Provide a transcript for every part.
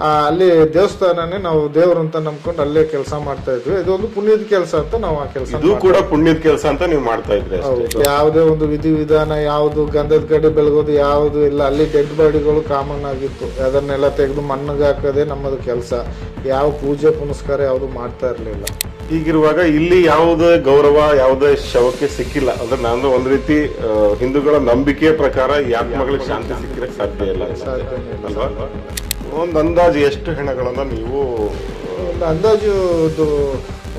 ಆ, ಅಲ್ಲಿ ದೇವಸ್ಥಾನನೇ ನಾವು ದೇವರು ಅಂತ ನಂಬ್ಕೊಂಡು ಅಲ್ಲೇ ಕೆಲಸ ಮಾಡ್ತಾ ಇದ್ವಿ. ಇದೊಂದು ಪುಣ್ಯದ ಕೆಲಸ ಅಂತ ನಾವು ಆ ಕೆಲಸ ಇದು ಕೂಡ ಪುಣ್ಯದ ಕೆಲಸ ಅಂತ ನೀವು ಮಾಡ್ತಾ ಇದ್ರಿ. ಹೌದು. ಯಾವುದೇ ಒಂದು ವಿಧಿವಿಧಾನ ಯಾವುದು ಗಂಧದ ಕಡೆ ಬೆಳಗೋದು ಯಾವುದು ಇಲ್ಲ. ಅಲ್ಲಿ ಡೆಡ್ ಬಾಡಿಗಳು ಕಾಮನ್ ಆಗಿತ್ತು. ಅದನ್ನೆಲ್ಲ ತೆಗೆದು ಮಣ್ಣಿಗೆ ಹಾಕೋದೇ ನಮ್ಮದು ಕೆಲಸ. ಯಾವ ಪೂಜೆ ಪುನಸ್ಕಾರ ಯಾವುದು ಮಾಡ್ತಾ ಇರಲಿಲ್ಲ. ಹೀಗಿರುವಾಗ ಇಲ್ಲಿ ಯಾವುದೇ ಗೌರವ ಯಾವುದೇ ಶವಕ್ಕೆ ಸಿಕ್ಕಿಲ್ಲ. ಅಂದ್ರೆ ನಾನು ಒಂದ್ ರೀತಿ ಹಿಂದೂಗಳ ನಂಬಿಕೆಯ ಪ್ರಕಾರ ಆತ್ಮಗಳಿಗೆ ಶಾಂತಿ ಸಿಕ್ಕಿರಕ್ಕೆ ಸಾಧ್ಯ ಇಲ್ಲ. ಅಲ್ವಾ? ಒಂದ್ ಅಂದಾಜು ಎಷ್ಟು ಹೆಣಗಳನ್ನ ನೀವು ಒಂದು ಅಂದಾಜು ಇದು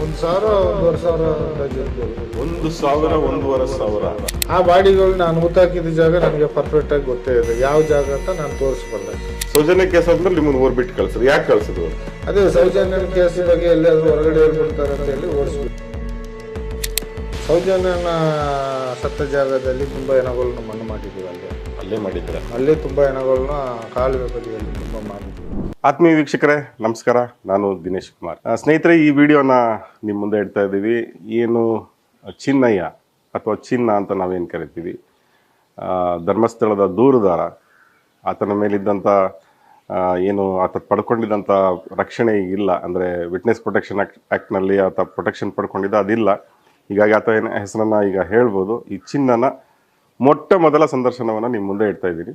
ಒಂದು ಸಾವಿರ ಒಂದೂವರೆ ಸಾವಿರ ಅಂದಾಜು ಇರ್ಬೋದು. ಒಂದು ಸಾವಿರ ಒಂದೂವರೆ ಸಾವಿರ. ಆ ಬಾಡಿಗಳು ನಾನು ಹುತ್ತಾಕಿದ ಜಾಗ ನನಗೆ ಪರ್ಫೆಕ್ಟ್ ಆಗಿ ಗೊತ್ತೇ ಇದೆ. ಯಾವ ಜಾಗ ಅಂತ ನಾನು ತೋರಿಸ್ಬಲ್ಲೆ ಸೌಜನ್ಯ ಕೇಸ್ ಆದ್ಮೇಲೆ ನಿಮ್ಮನ್ನ ಊರ್ಬಿಟ್ಟು ಕಳ್ಸಿದ್ರು. ಯಾಕೆ ಕಳ್ಸಿದ್ರು? ಅದೇ ಸೌಜನ್ಯ ಕೇಸ್ ಬಗ್ಗೆ ಎಲ್ಲಾದ್ರೂ ಹೊರಗಡೆ ಹೇಳ್ಬಿಡ್ತಾರೆ ಅಂತ ಹೇಳಿ ಓಡಿಸ್ಬಿಟ್ಟು ಸೌಜನ್ಯನ ಸತ್ತ ಜಾಗದಲ್ಲಿ ತುಂಬ ಏನಾಗಲು ಮಣ್ಣು ಮಾಡಿದ್ದೀವಿ ಅಲ್ಲಿ. ಅಲ್ಲೇ ಮಾಡಿದ್ರೆ ಅಲ್ಲಿ ತುಂಬಾ ಹೆಣಗಳನ್ನ ಕಾಲುವೆ ಬದಿಯಲ್ಲಿ ತುಂಬಾ ಮಾಡಿದ್ರು ಆತ್ಮೀಯ ವೀಕ್ಷಕರೇ ನಮಸ್ಕಾರ. ನಾನು ದಿನೇಶ್ ಕುಮಾರ್. ಸ್ನೇಹಿತರೆ ಈ ವಿಡಿಯೋನ ನಿಮ್ಮ ಮುಂದೆ ಇಡ್ತಾ ಇದ್ದೀವಿ. ಏನು ಚಿನ್ನಯ್ಯ ಅಥವಾ ಚಿನ್ನ ಅಂತ ನಾವೇನು ಕರಿತೀವಿ? ಆ, ಧರ್ಮಸ್ಥಳದ ದೂರುದಾರ ಆತನ ಮೇಲಿದ್ದಂಥ ಏನು ಆತ ಪಡ್ಕೊಂಡಿದ್ದಂಥ ರಕ್ಷಣೆ ಇಲ್ಲ. ಅಂದರೆ ವಿಟ್ನೆಸ್ ಪ್ರೊಟೆಕ್ಷನ್ ಆಕ್ಟ್ ಆ್ಯಕ್ಟ್ನಲ್ಲಿ ಆತ ಪ್ರೊಟೆಕ್ಷನ್ ಪಡ್ಕೊಂಡಿದ್ದ ಅದಿಲ್ಲ. ಹೀಗಾಗಿ ಆತ ಏನು ಹೆಸರನ್ನು ಈಗ ಹೇಳ್ಬೋದು. ಈ ಚಿನ್ನನ ಮೊಟ್ಟ ಮೊದಲ ಸಂದರ್ಶನವನ್ನು ನಿಮ್ಮ ಮುಂದೆ ಇಡ್ತಾ ಇದ್ದೀನಿ.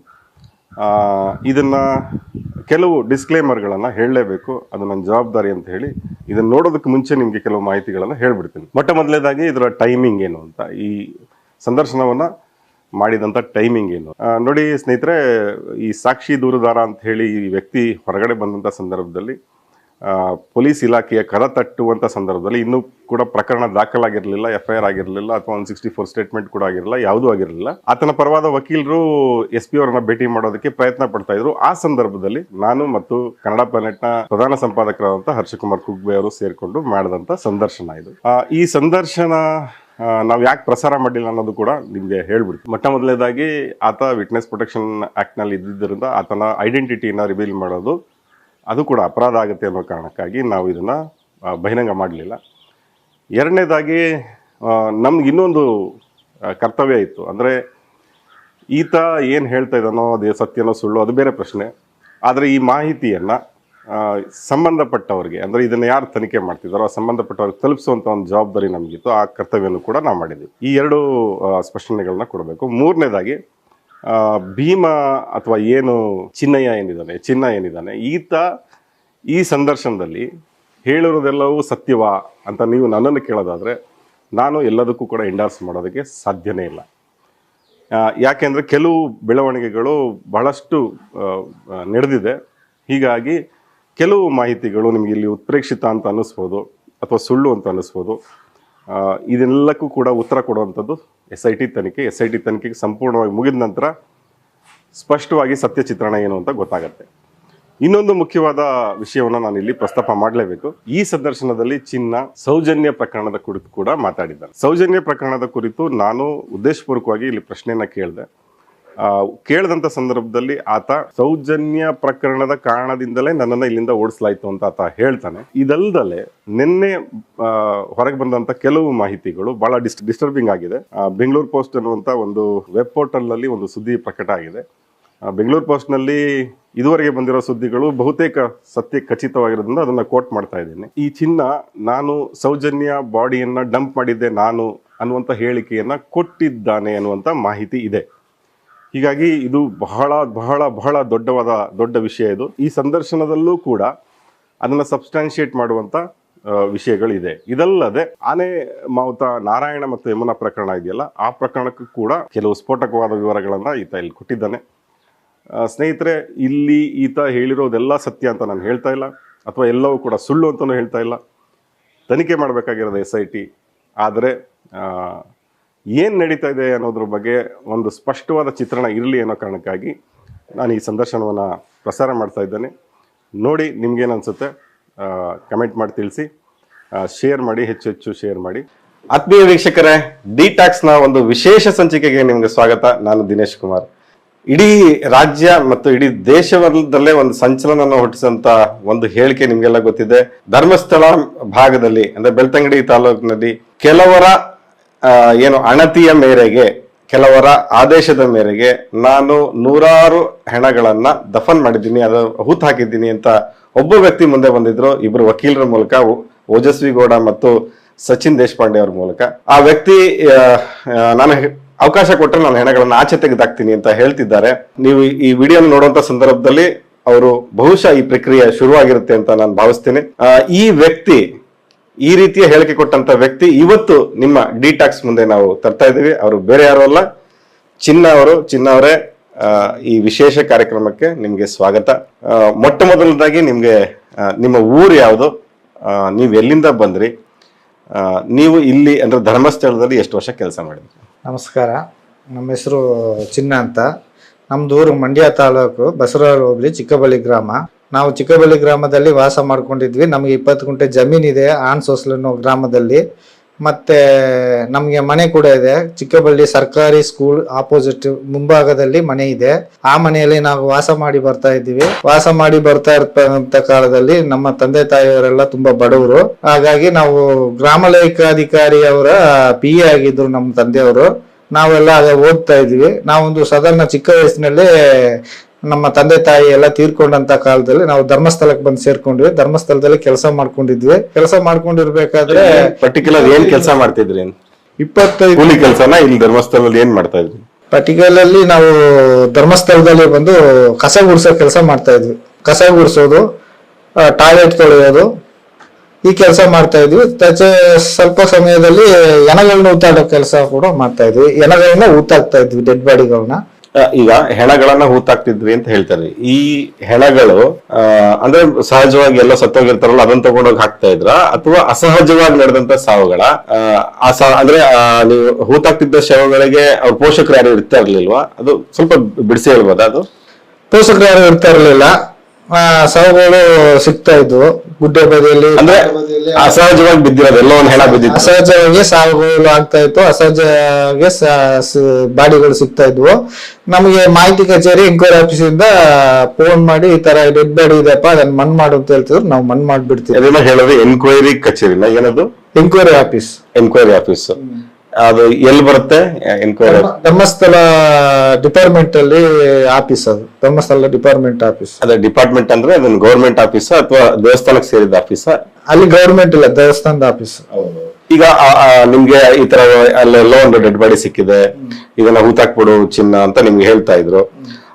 ಇದನ್ನು ಕೆಲವು ಡಿಸ್ಕ್ಲೇಮರ್ಗಳನ್ನು ಹೇಳಲೇಬೇಕು. ಅದು ನನ್ನ ಜವಾಬ್ದಾರಿ ಅಂತ ಹೇಳಿ ಇದನ್ನು ನೋಡೋದಕ್ಕೆ ಮುಂಚೆ ನಿಮಗೆ ಕೆಲವು ಮಾಹಿತಿಗಳನ್ನು ಹೇಳಿಬಿಡ್ತೀನಿ. ಮೊಟ್ಟ ಮೊದಲನೇದಾಗಿ ಇದರ ಟೈಮಿಂಗ್ ಏನು ಅಂತ. ಈ ಸಂದರ್ಶನವನ್ನು ಮಾಡಿದಂಥ ಟೈಮಿಂಗ್ ಏನು. ನೋಡಿ ಸ್ನೇಹಿತರೆ, ಈ ಸಾಕ್ಷಿ ದೂರದಾರ ಅಂತ ಹೇಳಿ ಈ ವ್ಯಕ್ತಿ ಹೊರಗಡೆ ಬಂದಂಥ ಸಂದರ್ಭದಲ್ಲಿ ಪೊಲೀಸ್ ಇಲಾಖೆಯ ಕರ ತಟ್ಟುವಂಥ ಸಂದರ್ಭದಲ್ಲಿ ಇನ್ನೂ ಕೂಡ ಪ್ರಕರಣ ದಾಖಲಾಗಿರಲಿಲ್ಲ ಎಫ್ ಐ ಆರ್ ಆಗಿರಲಿಲ್ಲ ಅಥವಾ ಒಂದು ಸಿಕ್ಸ್ಟಿ ಫೋರ್ ಸ್ಟೇಟ್ಮೆಂಟ್ ಕೂಡ ಆಗಿರಲಿಲ್ಲ, ಯಾವುದೂ ಆಗಿರಲಿಲ್ಲ. ಆತನ ಪರವಾದ ವಕೀಲರು ಎಸ್ ಪಿ ಅವರನ್ನ ಭೇಟಿ ಮಾಡೋದಕ್ಕೆ ಪ್ರಯತ್ನ ಪಡ್ತಾ ಇದ್ರು. ಆ ಸಂದರ್ಭದಲ್ಲಿ ನಾನು ಮತ್ತು ಕನ್ನಡ ಪ್ಲಾನೆಟ್ನ ಪ್ರಧಾನ ಸಂಪಾದಕರಾದಂಥ ಹರ್ಷಕುಮಾರ್ ಕುಗ್ಬೆ ಅವರು ಸೇರಿಕೊಂಡು ಮಾಡಿದಂಥ ಸಂದರ್ಶನ ಇದು. ಈ ಸಂದರ್ಶನ ನಾವು ಯಾಕೆ ಪ್ರಸಾರ ಮಾಡಿಲ್ಲ ಅನ್ನೋದು ಕೂಡ ನಿಮಗೆ ಹೇಳ್ಬಿಡ್ತೀವಿ ಮೊಟ್ಟ ಮೊದಲನೇದಾಗಿ ಆತ ವಿಟ್ನೆಸ್ ಪ್ರೊಟೆಕ್ಷನ್ ಆ್ಯಕ್ಟ್ನಲ್ಲಿ ಇದ್ದಿದ್ದರಿಂದ ಆತನ ಐಡೆಂಟಿಟಿನ ರಿವೀಲ್ ಮಾಡೋದು ಅದು ಕೂಡ ಅಪರಾಧ ಆಗುತ್ತೆ ಅನ್ನೋ ಕಾರಣಕ್ಕಾಗಿ ನಾವು ಇದನ್ನು ಬಹಿರಂಗ ಮಾಡಲಿಲ್ಲ. ಎರಡನೇದಾಗಿ ನಮ್ಗೆ ಇನ್ನೊಂದು ಕರ್ತವ್ಯ ಇತ್ತು. ಅಂದರೆ, ಈತ ಏನು ಹೇಳ್ತಾ ಇದ್ದಾನೋ, ಅದೇ ಸತ್ಯನೋ ಸುಳ್ಳು, ಅದು ಬೇರೆ ಪ್ರಶ್ನೆ. ಆದರೆ ಈ ಮಾಹಿತಿಯನ್ನು ಸಂಬಂಧಪಟ್ಟವ್ರಿಗೆ, ಅಂದರೆ ಇದನ್ನು ಯಾರು ತನಿಖೆ ಮಾಡ್ತಿದ್ದಾರೋ ಸಂಬಂಧಪಟ್ಟವ್ರಿಗೆ ತಲುಪಿಸುವಂಥ ಒಂದು ಜವಾಬ್ದಾರಿ ನಮಗಿತ್ತು. ಆ ಕರ್ತವ್ಯನೂ ಕೂಡ ನಾವು ಮಾಡಿದ್ವಿ ಈ ಎರಡು ಸ್ಪಷ್ಟನೆಗಳನ್ನ ಕೊಡಬೇಕು. ಮೂರನೇದಾಗಿ ಭೀಮ ಅಥವಾ ಏನು ಚಿನ್ನಯ್ಯ ಏನಿದ್ದಾನೆ, ಚಿನ್ನ ಏನಿದ್ದಾನೆ, ಈತ ಈ ಸಂದರ್ಶನದಲ್ಲಿ ಹೇಳಿರೋದೆಲ್ಲವೂ ಸತ್ಯವಾ ಅಂತ ನೀವು ನನ್ನನ್ನು ಕೇಳೋದಾದರೆ, ನಾನು ಎಲ್ಲದಕ್ಕೂ ಕೂಡ ಎಂಡಾರ್ಸ್ ಮಾಡೋದಕ್ಕೆ ಸಾಧ್ಯನೇ ಇಲ್ಲ. ಯಾಕೆಂದರೆ ಕೆಲವು ಬೆಳವಣಿಗೆಗಳು ಬಹಳಷ್ಟು ನಡೆದಿದೆ. ಹೀಗಾಗಿ ಕೆಲವು ಮಾಹಿತಿಗಳು ನಿಮಗೆ ಇಲ್ಲಿ ಉತ್ಪ್ರೇಕ್ಷಿತ ಅಂತ ಅನ್ನಿಸ್ಬೋದು, ಅಥವಾ ಸುಳ್ಳು ಅಂತ ಅನ್ನಿಸ್ಬೋದು. ಇದೆಲ್ಲಕ್ಕೂ ಕೂಡ ಉತ್ತರ ಕೊಡುವಂಥದ್ದು ಎಸ್ ಐ ಟಿ ತನಿಖೆ. ಎಸ್ ಐ ಟಿ ತನಿಖೆಗೆ ಸಂಪೂರ್ಣವಾಗಿ ಮುಗಿದ ನಂತರ ಸ್ಪಷ್ಟವಾಗಿ ಸತ್ಯ ಚಿತ್ರಣ ಏನು ಅಂತ ಗೊತ್ತಾಗತ್ತೆ. ಇನ್ನೊಂದು ಮುಖ್ಯವಾದ ವಿಷಯವನ್ನು ನಾನು ಇಲ್ಲಿ ಪ್ರಸ್ತಾಪ ಮಾಡಲೇಬೇಕು. ಈ ಸಂದರ್ಶನದಲ್ಲಿ ಚಿನ್ನ, ಸೌಜನ್ಯ ಪ್ರಕರಣದ ಕುರಿತು ಕೂಡ ಮಾತಾಡಿದ್ದಾರೆ. ಸೌಜನ್ಯ ಪ್ರಕರಣದ ಕುರಿತು ನಾನು ಉದ್ದೇಶಪೂರ್ವಕವಾಗಿ ಇಲ್ಲಿ ಪ್ರಶ್ನೆಯನ್ನ ಕೇಳಿದೆ. ಕೇಳಿದಂಥ ಸಂದರ್ಭದಲ್ಲಿ ಆತ ಸೌಜನ್ಯ ಪ್ರಕರಣದ ಕಾರಣದಿಂದಲೇ ನನ್ನನ್ನು ಇಲ್ಲಿಂದ ಓಡಿಸ್ಲಾಯ್ತು ಅಂತ ಆತ ಹೇಳ್ತಾನೆ. ಇದಲ್ದಲೆ ನಿನ್ನೆ ಹೊರಗೆ ಬಂದಂತ ಕೆಲವು ಮಾಹಿತಿಗಳು ಬಹಳ ಡಿಸ್ ಡಿಸ್ಟರ್ಬಿಂಗ್ ಆಗಿದೆ. ಬೆಂಗಳೂರು ಪೋಸ್ಟ್ ಅನ್ನುವಂಥ ಒಂದು ವೆಬ್ ಪೋರ್ಟಲ್ನಲ್ಲಿ ಒಂದು ಸುದ್ದಿ ಪ್ರಕಟ ಆಗಿದೆ. ಬೆಂಗಳೂರು ಬೆಂಗಳೂರು ಪೋಸ್ಟ್ನಲ್ಲಿ ಇದುವರೆಗೆ ಬಂದಿರೋ ಸುದ್ದಿಗಳು ಬಹುತೇಕ ಸತ್ಯ ಖಚಿತವಾಗಿರೋದ್ರಿಂದ ಅದನ್ನ ಕೋಟ್ ಮಾಡ್ತಾ ಇದ್ದೇನೆ. ಈ ಚಿನ್ನ ನಾನು ಸೌಜನ್ಯ ಬಾಡಿಯನ್ನ ಡಂಪ್ ಮಾಡಿದ್ದೆ ನಾನು ಅನ್ನುವಂಥ ಹೇಳಿಕೆಯನ್ನ ಕೊಟ್ಟಿದ್ದಾನೆ ಅನ್ನುವಂಥ ಮಾಹಿತಿ ಇದೆ. ಹೀಗಾಗಿ ಇದು ಬಹಳ ಬಹಳ ಬಹಳ ದೊಡ್ಡವಾದ, ದೊಡ್ಡ ವಿಷಯ ಇದು. ಈ ಸಂದರ್ಶನದಲ್ಲೂ ಕೂಡ ಅದನ್ನು ಸಬ್ಸ್ಟಾನ್ಶಿಯೇಟ್ ಮಾಡುವಂಥ ವಿಷಯಗಳಿದೆ. ಇದಲ್ಲದೆ ಆನೆ, ಮಾವುತ, ನಾರಾಯಣ ಮತ್ತು ಯಮುನಾ ಪ್ರಕರಣ ಇದೆಯಲ್ಲ, ಆ ಪ್ರಕರಣಕ್ಕೂ ಕೂಡ ಕೆಲವು ಸ್ಫೋಟಕವಾದ ವಿವರಗಳನ್ನು ಈತ ಇಲ್ಲಿ ಕೊಟ್ಟಿದ್ದಾನೆ. ಸ್ನೇಹಿತರೆ, ಇಲ್ಲಿ ಈತ ಹೇಳಿರೋದೆಲ್ಲ ಸತ್ಯ ಅಂತ ನಾನು ಹೇಳ್ತಾ ಇಲ್ಲ, ಅಥವಾ ಎಲ್ಲವೂ ಕೂಡ ಸುಳ್ಳು ಅಂತಲೂ ಹೇಳ್ತಾ ಇಲ್ಲ. ತನಿಖೆ ಮಾಡಬೇಕಾಗಿರೋದು ಎಸ್ ಐ ಟಿ ಆದರೆ ಏನು ನಡೀತಾ ಇದೆ ಅನ್ನೋದ್ರ ಬಗ್ಗೆ ಒಂದು ಸ್ಪಷ್ಟವಾದ ಚಿತ್ರಣ ಇರಲಿ ಅನ್ನೋ ಕಾರಣಕ್ಕಾಗಿ ನಾನು ಈ ಸಂದರ್ಶನವನ್ನು ಪ್ರಸಾರ ಮಾಡ್ತಾ ಇದ್ದೇನೆ. ನೋಡಿ ನಿಮ್ಗೇನು ಅನಿಸುತ್ತೆ? ಕಮೆಂಟ್ ಮಾಡಿ ತಿಳಿಸಿ. ಶೇರ್ ಮಾಡಿ, ಹೆಚ್ಚು ಹೆಚ್ಚು ಶೇರ್ ಮಾಡಿ. ಆತ್ಮೀಯ ವೀಕ್ಷಕರೇ ಡಿ ನ ಒಂದು ವಿಶೇಷ ಸಂಚಿಕೆಗೆ ನಿಮಗೆ ಸ್ವಾಗತ. ನಾನು ದಿನೇಶ್ ಕುಮಾರ್. ಇಡೀ ರಾಜ್ಯ ಮತ್ತು ಇಡೀ ದೇಶದಲ್ಲೇ ಒಂದು ಸಂಚಲನ ಹುಟ್ಟಿಸಿದಂತ ಒಂದು ಹೇಳಿಕೆ ನಿಮಗೆಲ್ಲ ಗೊತ್ತಿದೆ. ಧರ್ಮಸ್ಥಳ ಭಾಗದಲ್ಲಿ, ಅಂದ್ರೆ ಬೆಳ್ತಂಗಡಿ ತಾಲೂಕಿನಲ್ಲಿ ಕೆಲವರ ಏನು ಅಣತಿಯ ಮೇರೆಗೆ, ಕೆಲವರ ಆದೇಶದ ಮೇರೆಗೆ ನಾನು ನೂರಾರು ಹೆಣಗಳನ್ನು ದಫನ್ ಮಾಡಿದ್ದೀನಿ ಅದು ಹೂತ್ ಹಾಕಿದ್ದೀನಿ ಅಂತ ಒಬ್ಬ ವ್ಯಕ್ತಿ ಮುಂದೆ ಬಂದಿದ್ರು ಇಬ್ಬರು ವಕೀಲರ ಮೂಲಕ ಓಜಸ್ವಿ ಗೌಡ ಮತ್ತು ಸಚಿನ್ ದೇಶಪಾಂಡೆ ಅವ್ರ ಮೂಲಕ. ಆ ವ್ಯಕ್ತಿ ನಾನು ಅವಕಾಶ ಕೊಟ್ಟರೆ ನಾನು ಹೆಣಗಳನ್ನು ಆಚೆ ತೆಗೆದಾಕ್ತೀನಿ ಅಂತ ಹೇಳ್ತಿದ್ದಾರೆ. ನೀವು ಈ ವಿಡಿಯೋ ನೋಡುವಂತ ಸಂದರ್ಭದಲ್ಲಿ ಅವರು ಬಹುಶಃ ಈ ಪ್ರಕ್ರಿಯೆ ಶುರುವಾಗಿರುತ್ತೆ ಅಂತ ನಾನು ಭಾವಿಸ್ತೀನಿ. ಈ ವ್ಯಕ್ತಿ ಈ ರೀತಿಯ ಹೇಳಿಕೆ ಕೊಟ್ಟಂತ ವ್ಯಕ್ತಿ ಇವತ್ತು ನಿಮ್ಮ ಡಿಟಾಕ್ಸ್ ಮುಂದೆ ನಾವು ತರ್ತಾ ಇದ್ದೀವಿ. ಅವರು ಬೇರೆ ಯಾರು ಅಲ್ಲ. ಚಿನ್ನ ಅವರು, ಚಿನ್ನ ಅವರೇ ಈ ವಿಶೇಷ ಕಾರ್ಯಕ್ರಮಕ್ಕೆ ನಿಮಗೆ ಸ್ವಾಗತ. ಮೊಟ್ಟ ಮೊದಲದಾಗಿ ನಿಮಗೆ ನಿಮ್ಮ ಊರು ಯಾವುದು? ನೀವು ಎಲ್ಲಿಂದ ಬಂದ್ರಿ? ನೀವು ಇಲ್ಲಿ ಅಂದ್ರೆ ಧರ್ಮಸ್ಥಳದಲ್ಲಿ ಎಷ್ಟು ವರ್ಷ ಕೆಲಸ ಮಾಡಿದ್ರಿ? ನಮಸ್ಕಾರ. ನಮ್ಮ ಹೆಸರು ಚಿನ್ನ ಅಂತ. ನಮ್ದು ಊರು ಮಂಡ್ಯ ತಾಲೂಕು ಬಸರ ಹೋಬಳಿ, ಚಿಕ್ಕಬಳ್ಳಿ ಗ್ರಾಮ. ನಾವು ಚಿಕ್ಕಬಳ್ಳಿ ಗ್ರಾಮದಲ್ಲಿ ವಾಸ ಮಾಡ್ಕೊಂಡಿದ್ವಿ. ನಮಗೆ ಇಪ್ಪತ್ತು ಗುಂಟೆ ಜಮೀನಿದೆ ಆನ್ ಸೋಸ್ಲ್ ಅನ್ನೋ ಗ್ರಾಮದಲ್ಲಿ. ಮತ್ತೆ ನಮಗೆ ಮನೆ ಕೂಡ ಇದೆ. ಚಿಕ್ಕಬಳ್ಳಿ ಸರ್ಕಾರಿ ಸ್ಕೂಲ್ ಆಪೋಸಿಟ್ ಮುಂಭಾಗದಲ್ಲಿ ಮನೆ ಇದೆ. ಆ ಮನೆಯಲ್ಲಿ ನಾವು ವಾಸ ಮಾಡಿ ಬರ್ತಾ ಇದ್ದೀವಿ. ವಾಸ ಮಾಡಿ ಬರ್ತಾ ಇರ್ತ ಕಾಲದಲ್ಲಿ ನಮ್ಮ ತಂದೆ ತಾಯಿಯವರೆಲ್ಲ ತುಂಬಾ ಬಡವರು. ಹಾಗಾಗಿ ನಾವು ಗ್ರಾಮ ಲೇಖಾಧಿಕಾರಿಯವರ ಪಿ ಎ ಆಗಿದ್ರು ನಮ್ಮ ತಂದೆಯವರು. ನಾವೆಲ್ಲ ಅದೇ ಓದ್ತಾ ಇದ್ವಿ ನಾವೊಂದು ಸಾಧಾರಣ ಚಿಕ್ಕ ವಯಸ್ಸಿನಲ್ಲಿ ನಮ್ಮ ತಂದೆ ತಾಯಿ ಎಲ್ಲ ತೀರ್ಕೊಂಡಂತ ಕಾಲದಲ್ಲಿ ನಾವು ಧರ್ಮಸ್ಥಳಕ್ಕೆ ಬಂದು ಸೇರ್ಕೊಂಡ್ವಿ ಧರ್ಮಸ್ಥಳದಲ್ಲಿ ಕೆಲಸ ಮಾಡ್ಕೊಂಡಿದ್ವಿ. ಕೆಲಸ ಮಾಡ್ಕೊಂಡಿರ್ಬೇಕಾದ್ರೆ ಪರ್ಟಿಕ್ಯುಲರ್ ಏನ್ ಕೆಲಸ ಮಾಡ್ತಿದ್ರಿ? ಇಪ್ಪತ್ತೈದು ಕೂಲಿ ಕೆಲಸನ ಇಲ್ಲಿ ಧರ್ಮಸ್ಥಳದಲ್ಲಿ ಏನ್ ಮಾಡ್ತಾ ಇದ್ರಿ? ಪರ್ಟಿಕ್ಯುಲರ್ ಅಲ್ಲಿ ನಾವು ಧರ್ಮಸ್ಥಳದಲ್ಲಿ ಬಂದು ಕಸ ಗುಡಿಸೋ ಕೆಲಸ ಮಾಡ್ತಾ ಇದ್ವಿ. ಕಸ ಗುಡಿಸೋದು ಟಾಯ್ಲೆಟ್ ತೊಳೆಯೋದು ಈ ಕೆಲಸ ಮಾಡ್ತಾ ಇದ್ವಿ. ತಚ ಸ್ವಲ್ಪ ಸಮಯದಲ್ಲಿ ಎನಗಳನ್ನ ಊತಾಡೋ ಕೆಲಸ ಕೂಡ ಮಾಡ್ತಾ ಇದ್ವಿ. ಎನಗಳನ್ನ ಊತಾಕ್ತಾ ಇದ್ವಿ ಡೆಡ್ ಬಾಡಿಗಳನ್ನ. ಈಗ ಹೆಣಗಳನ್ನ ಹೂತಾಕ್ತಿದ್ವಿ ಅಂತ ಹೇಳ್ತಾರೆ. ಈ ಹೆಣಗಳು ಅಂದ್ರೆ ಸಹಜವಾಗಿ ಎಲ್ಲ ಸತ್ತೋಗಿರ್ತಾರಲ್ಲ, ಅದನ್ನ ತಗೊಂಡೋಗಿ ಹಾಕ್ತಾ ಇದ್ರ, ಅಥವಾ ಅಸಹಜವಾಗಿ ನಡೆದಂತ ಸಾವುಗಳ ಅಂದ್ರೆ ನೀವು ಹೂತಾಕ್ತಿದ್ದ ಶವಗಳಿಗೆ ಅವ್ರ ಪೋಷಕರು ಯಾರು ಇರ್ತಾ ಇರ್ಲಿಲ್ವಾ? ಅದು ಸ್ವಲ್ಪ ಬಿಡಿಸಿ ಹೇಳ್ಬೋದಾ ಅದು? ಪೋಷಕರು ಯಾರು ಇರ್ತಾ ಇರ್ಲಿಲ್ಲ. ಆ, ಶವಗಳು ಸಿಗ್ತಾ ಇದ್ವು. ಗುಡ್ಡೆ ಬದಿಯಲ್ಲಿ ಅಂದ್ರೆ ಅಸಹಜವಾಗಿ ಬಿದ್ದಿರೋದು ಎಲ್ಲೋ ಒಂದ್ ಹೆಣ ಬಿದ್ದಿತ್ತು. ಅಸಹಜವಾಗಿ ಸಾವುಗಳು ಆಗ್ತಾ ಇತ್ತು. ಅಸಹಜವಾಗಿ ಬಾಡಿಗಳು ಸಿಗ್ತಾ ಇದ್ವು. ನಮಗೆ ಮಾಹಿತಿ ಕಚೇರಿ ಎಂಕ್ವೈರಿ ಆಫೀಸ್ ಇಂದ ಫೋನ್ ಮಾಡಿ ಈ ತರ ಡೆಡ್ ಬಾಡಿ ಇದೆಪ್ಪ ಅದನ್ನ ಮಣ್ ಮಾಡು ಅಂತ ಹೇಳ್ತಿದ್ರು. ನಾವು ಮಣ್ ಮಾಡ್ಬಿಡ್ತೀವಿ. ಅದೆಲ್ಲ ಹೇಳೋದು ಎನ್ಕ್ವೈರಿ ಕಚೇರಿ ಏನದು? ಎಂಕ್ವೈರಿ ಆಫೀಸ್ ಎನ್ಕ್ವೈರಿ ಆಫೀಸ್ ಅದು ಎಲ್ಲಿ ಬರುತ್ತೆ? ಎನ್ಕ್ವೈರಿ ಧರ್ಮಸ್ಥಳ ಡಿಪಾರ್ಟ್ಮೆಂಟ್ ಅಲ್ಲಿ ಆಫೀಸ್ ಅದು. ಧರ್ಮಸ್ಥಳ ಡಿಪಾರ್ಟ್ಮೆಂಟ್ ಆಫೀಸ್ ಅದೇ ಡಿಪಾರ್ಟ್ಮೆಂಟ್ ಅಂದ್ರೆ ಅದನ್ನ ಗೌರ್ಮೆಂಟ್ ಆಫೀಸ್ ಅಥವಾ ದೇವಸ್ಥಾನಕ್ಕೆ ಸೇರಿದ ಆಫೀಸ್ ಅಲ್ಲಿ ಗೌರ್ಮೆಂಟ್ ಇಲ್ಲ ದೇವಸ್ಥಾನದ ಆಫೀಸ್ ಈಗ ನಿಮ್ಗೆ ಈ ತರ ಅಲ್ಲೆಲ್ಲೋ ಒಂದು ಡೆಡ್ ಬಾಡಿ ಸಿಕ್ಕಿದೆ. ಇದನ್ನ ಹೂತಾಕ್ಬಿಡು ಚಿನ್ನ ಅಂತ ನಿಮ್ಗೆ ಹೇಳ್ತಾ ಇದ್ರು.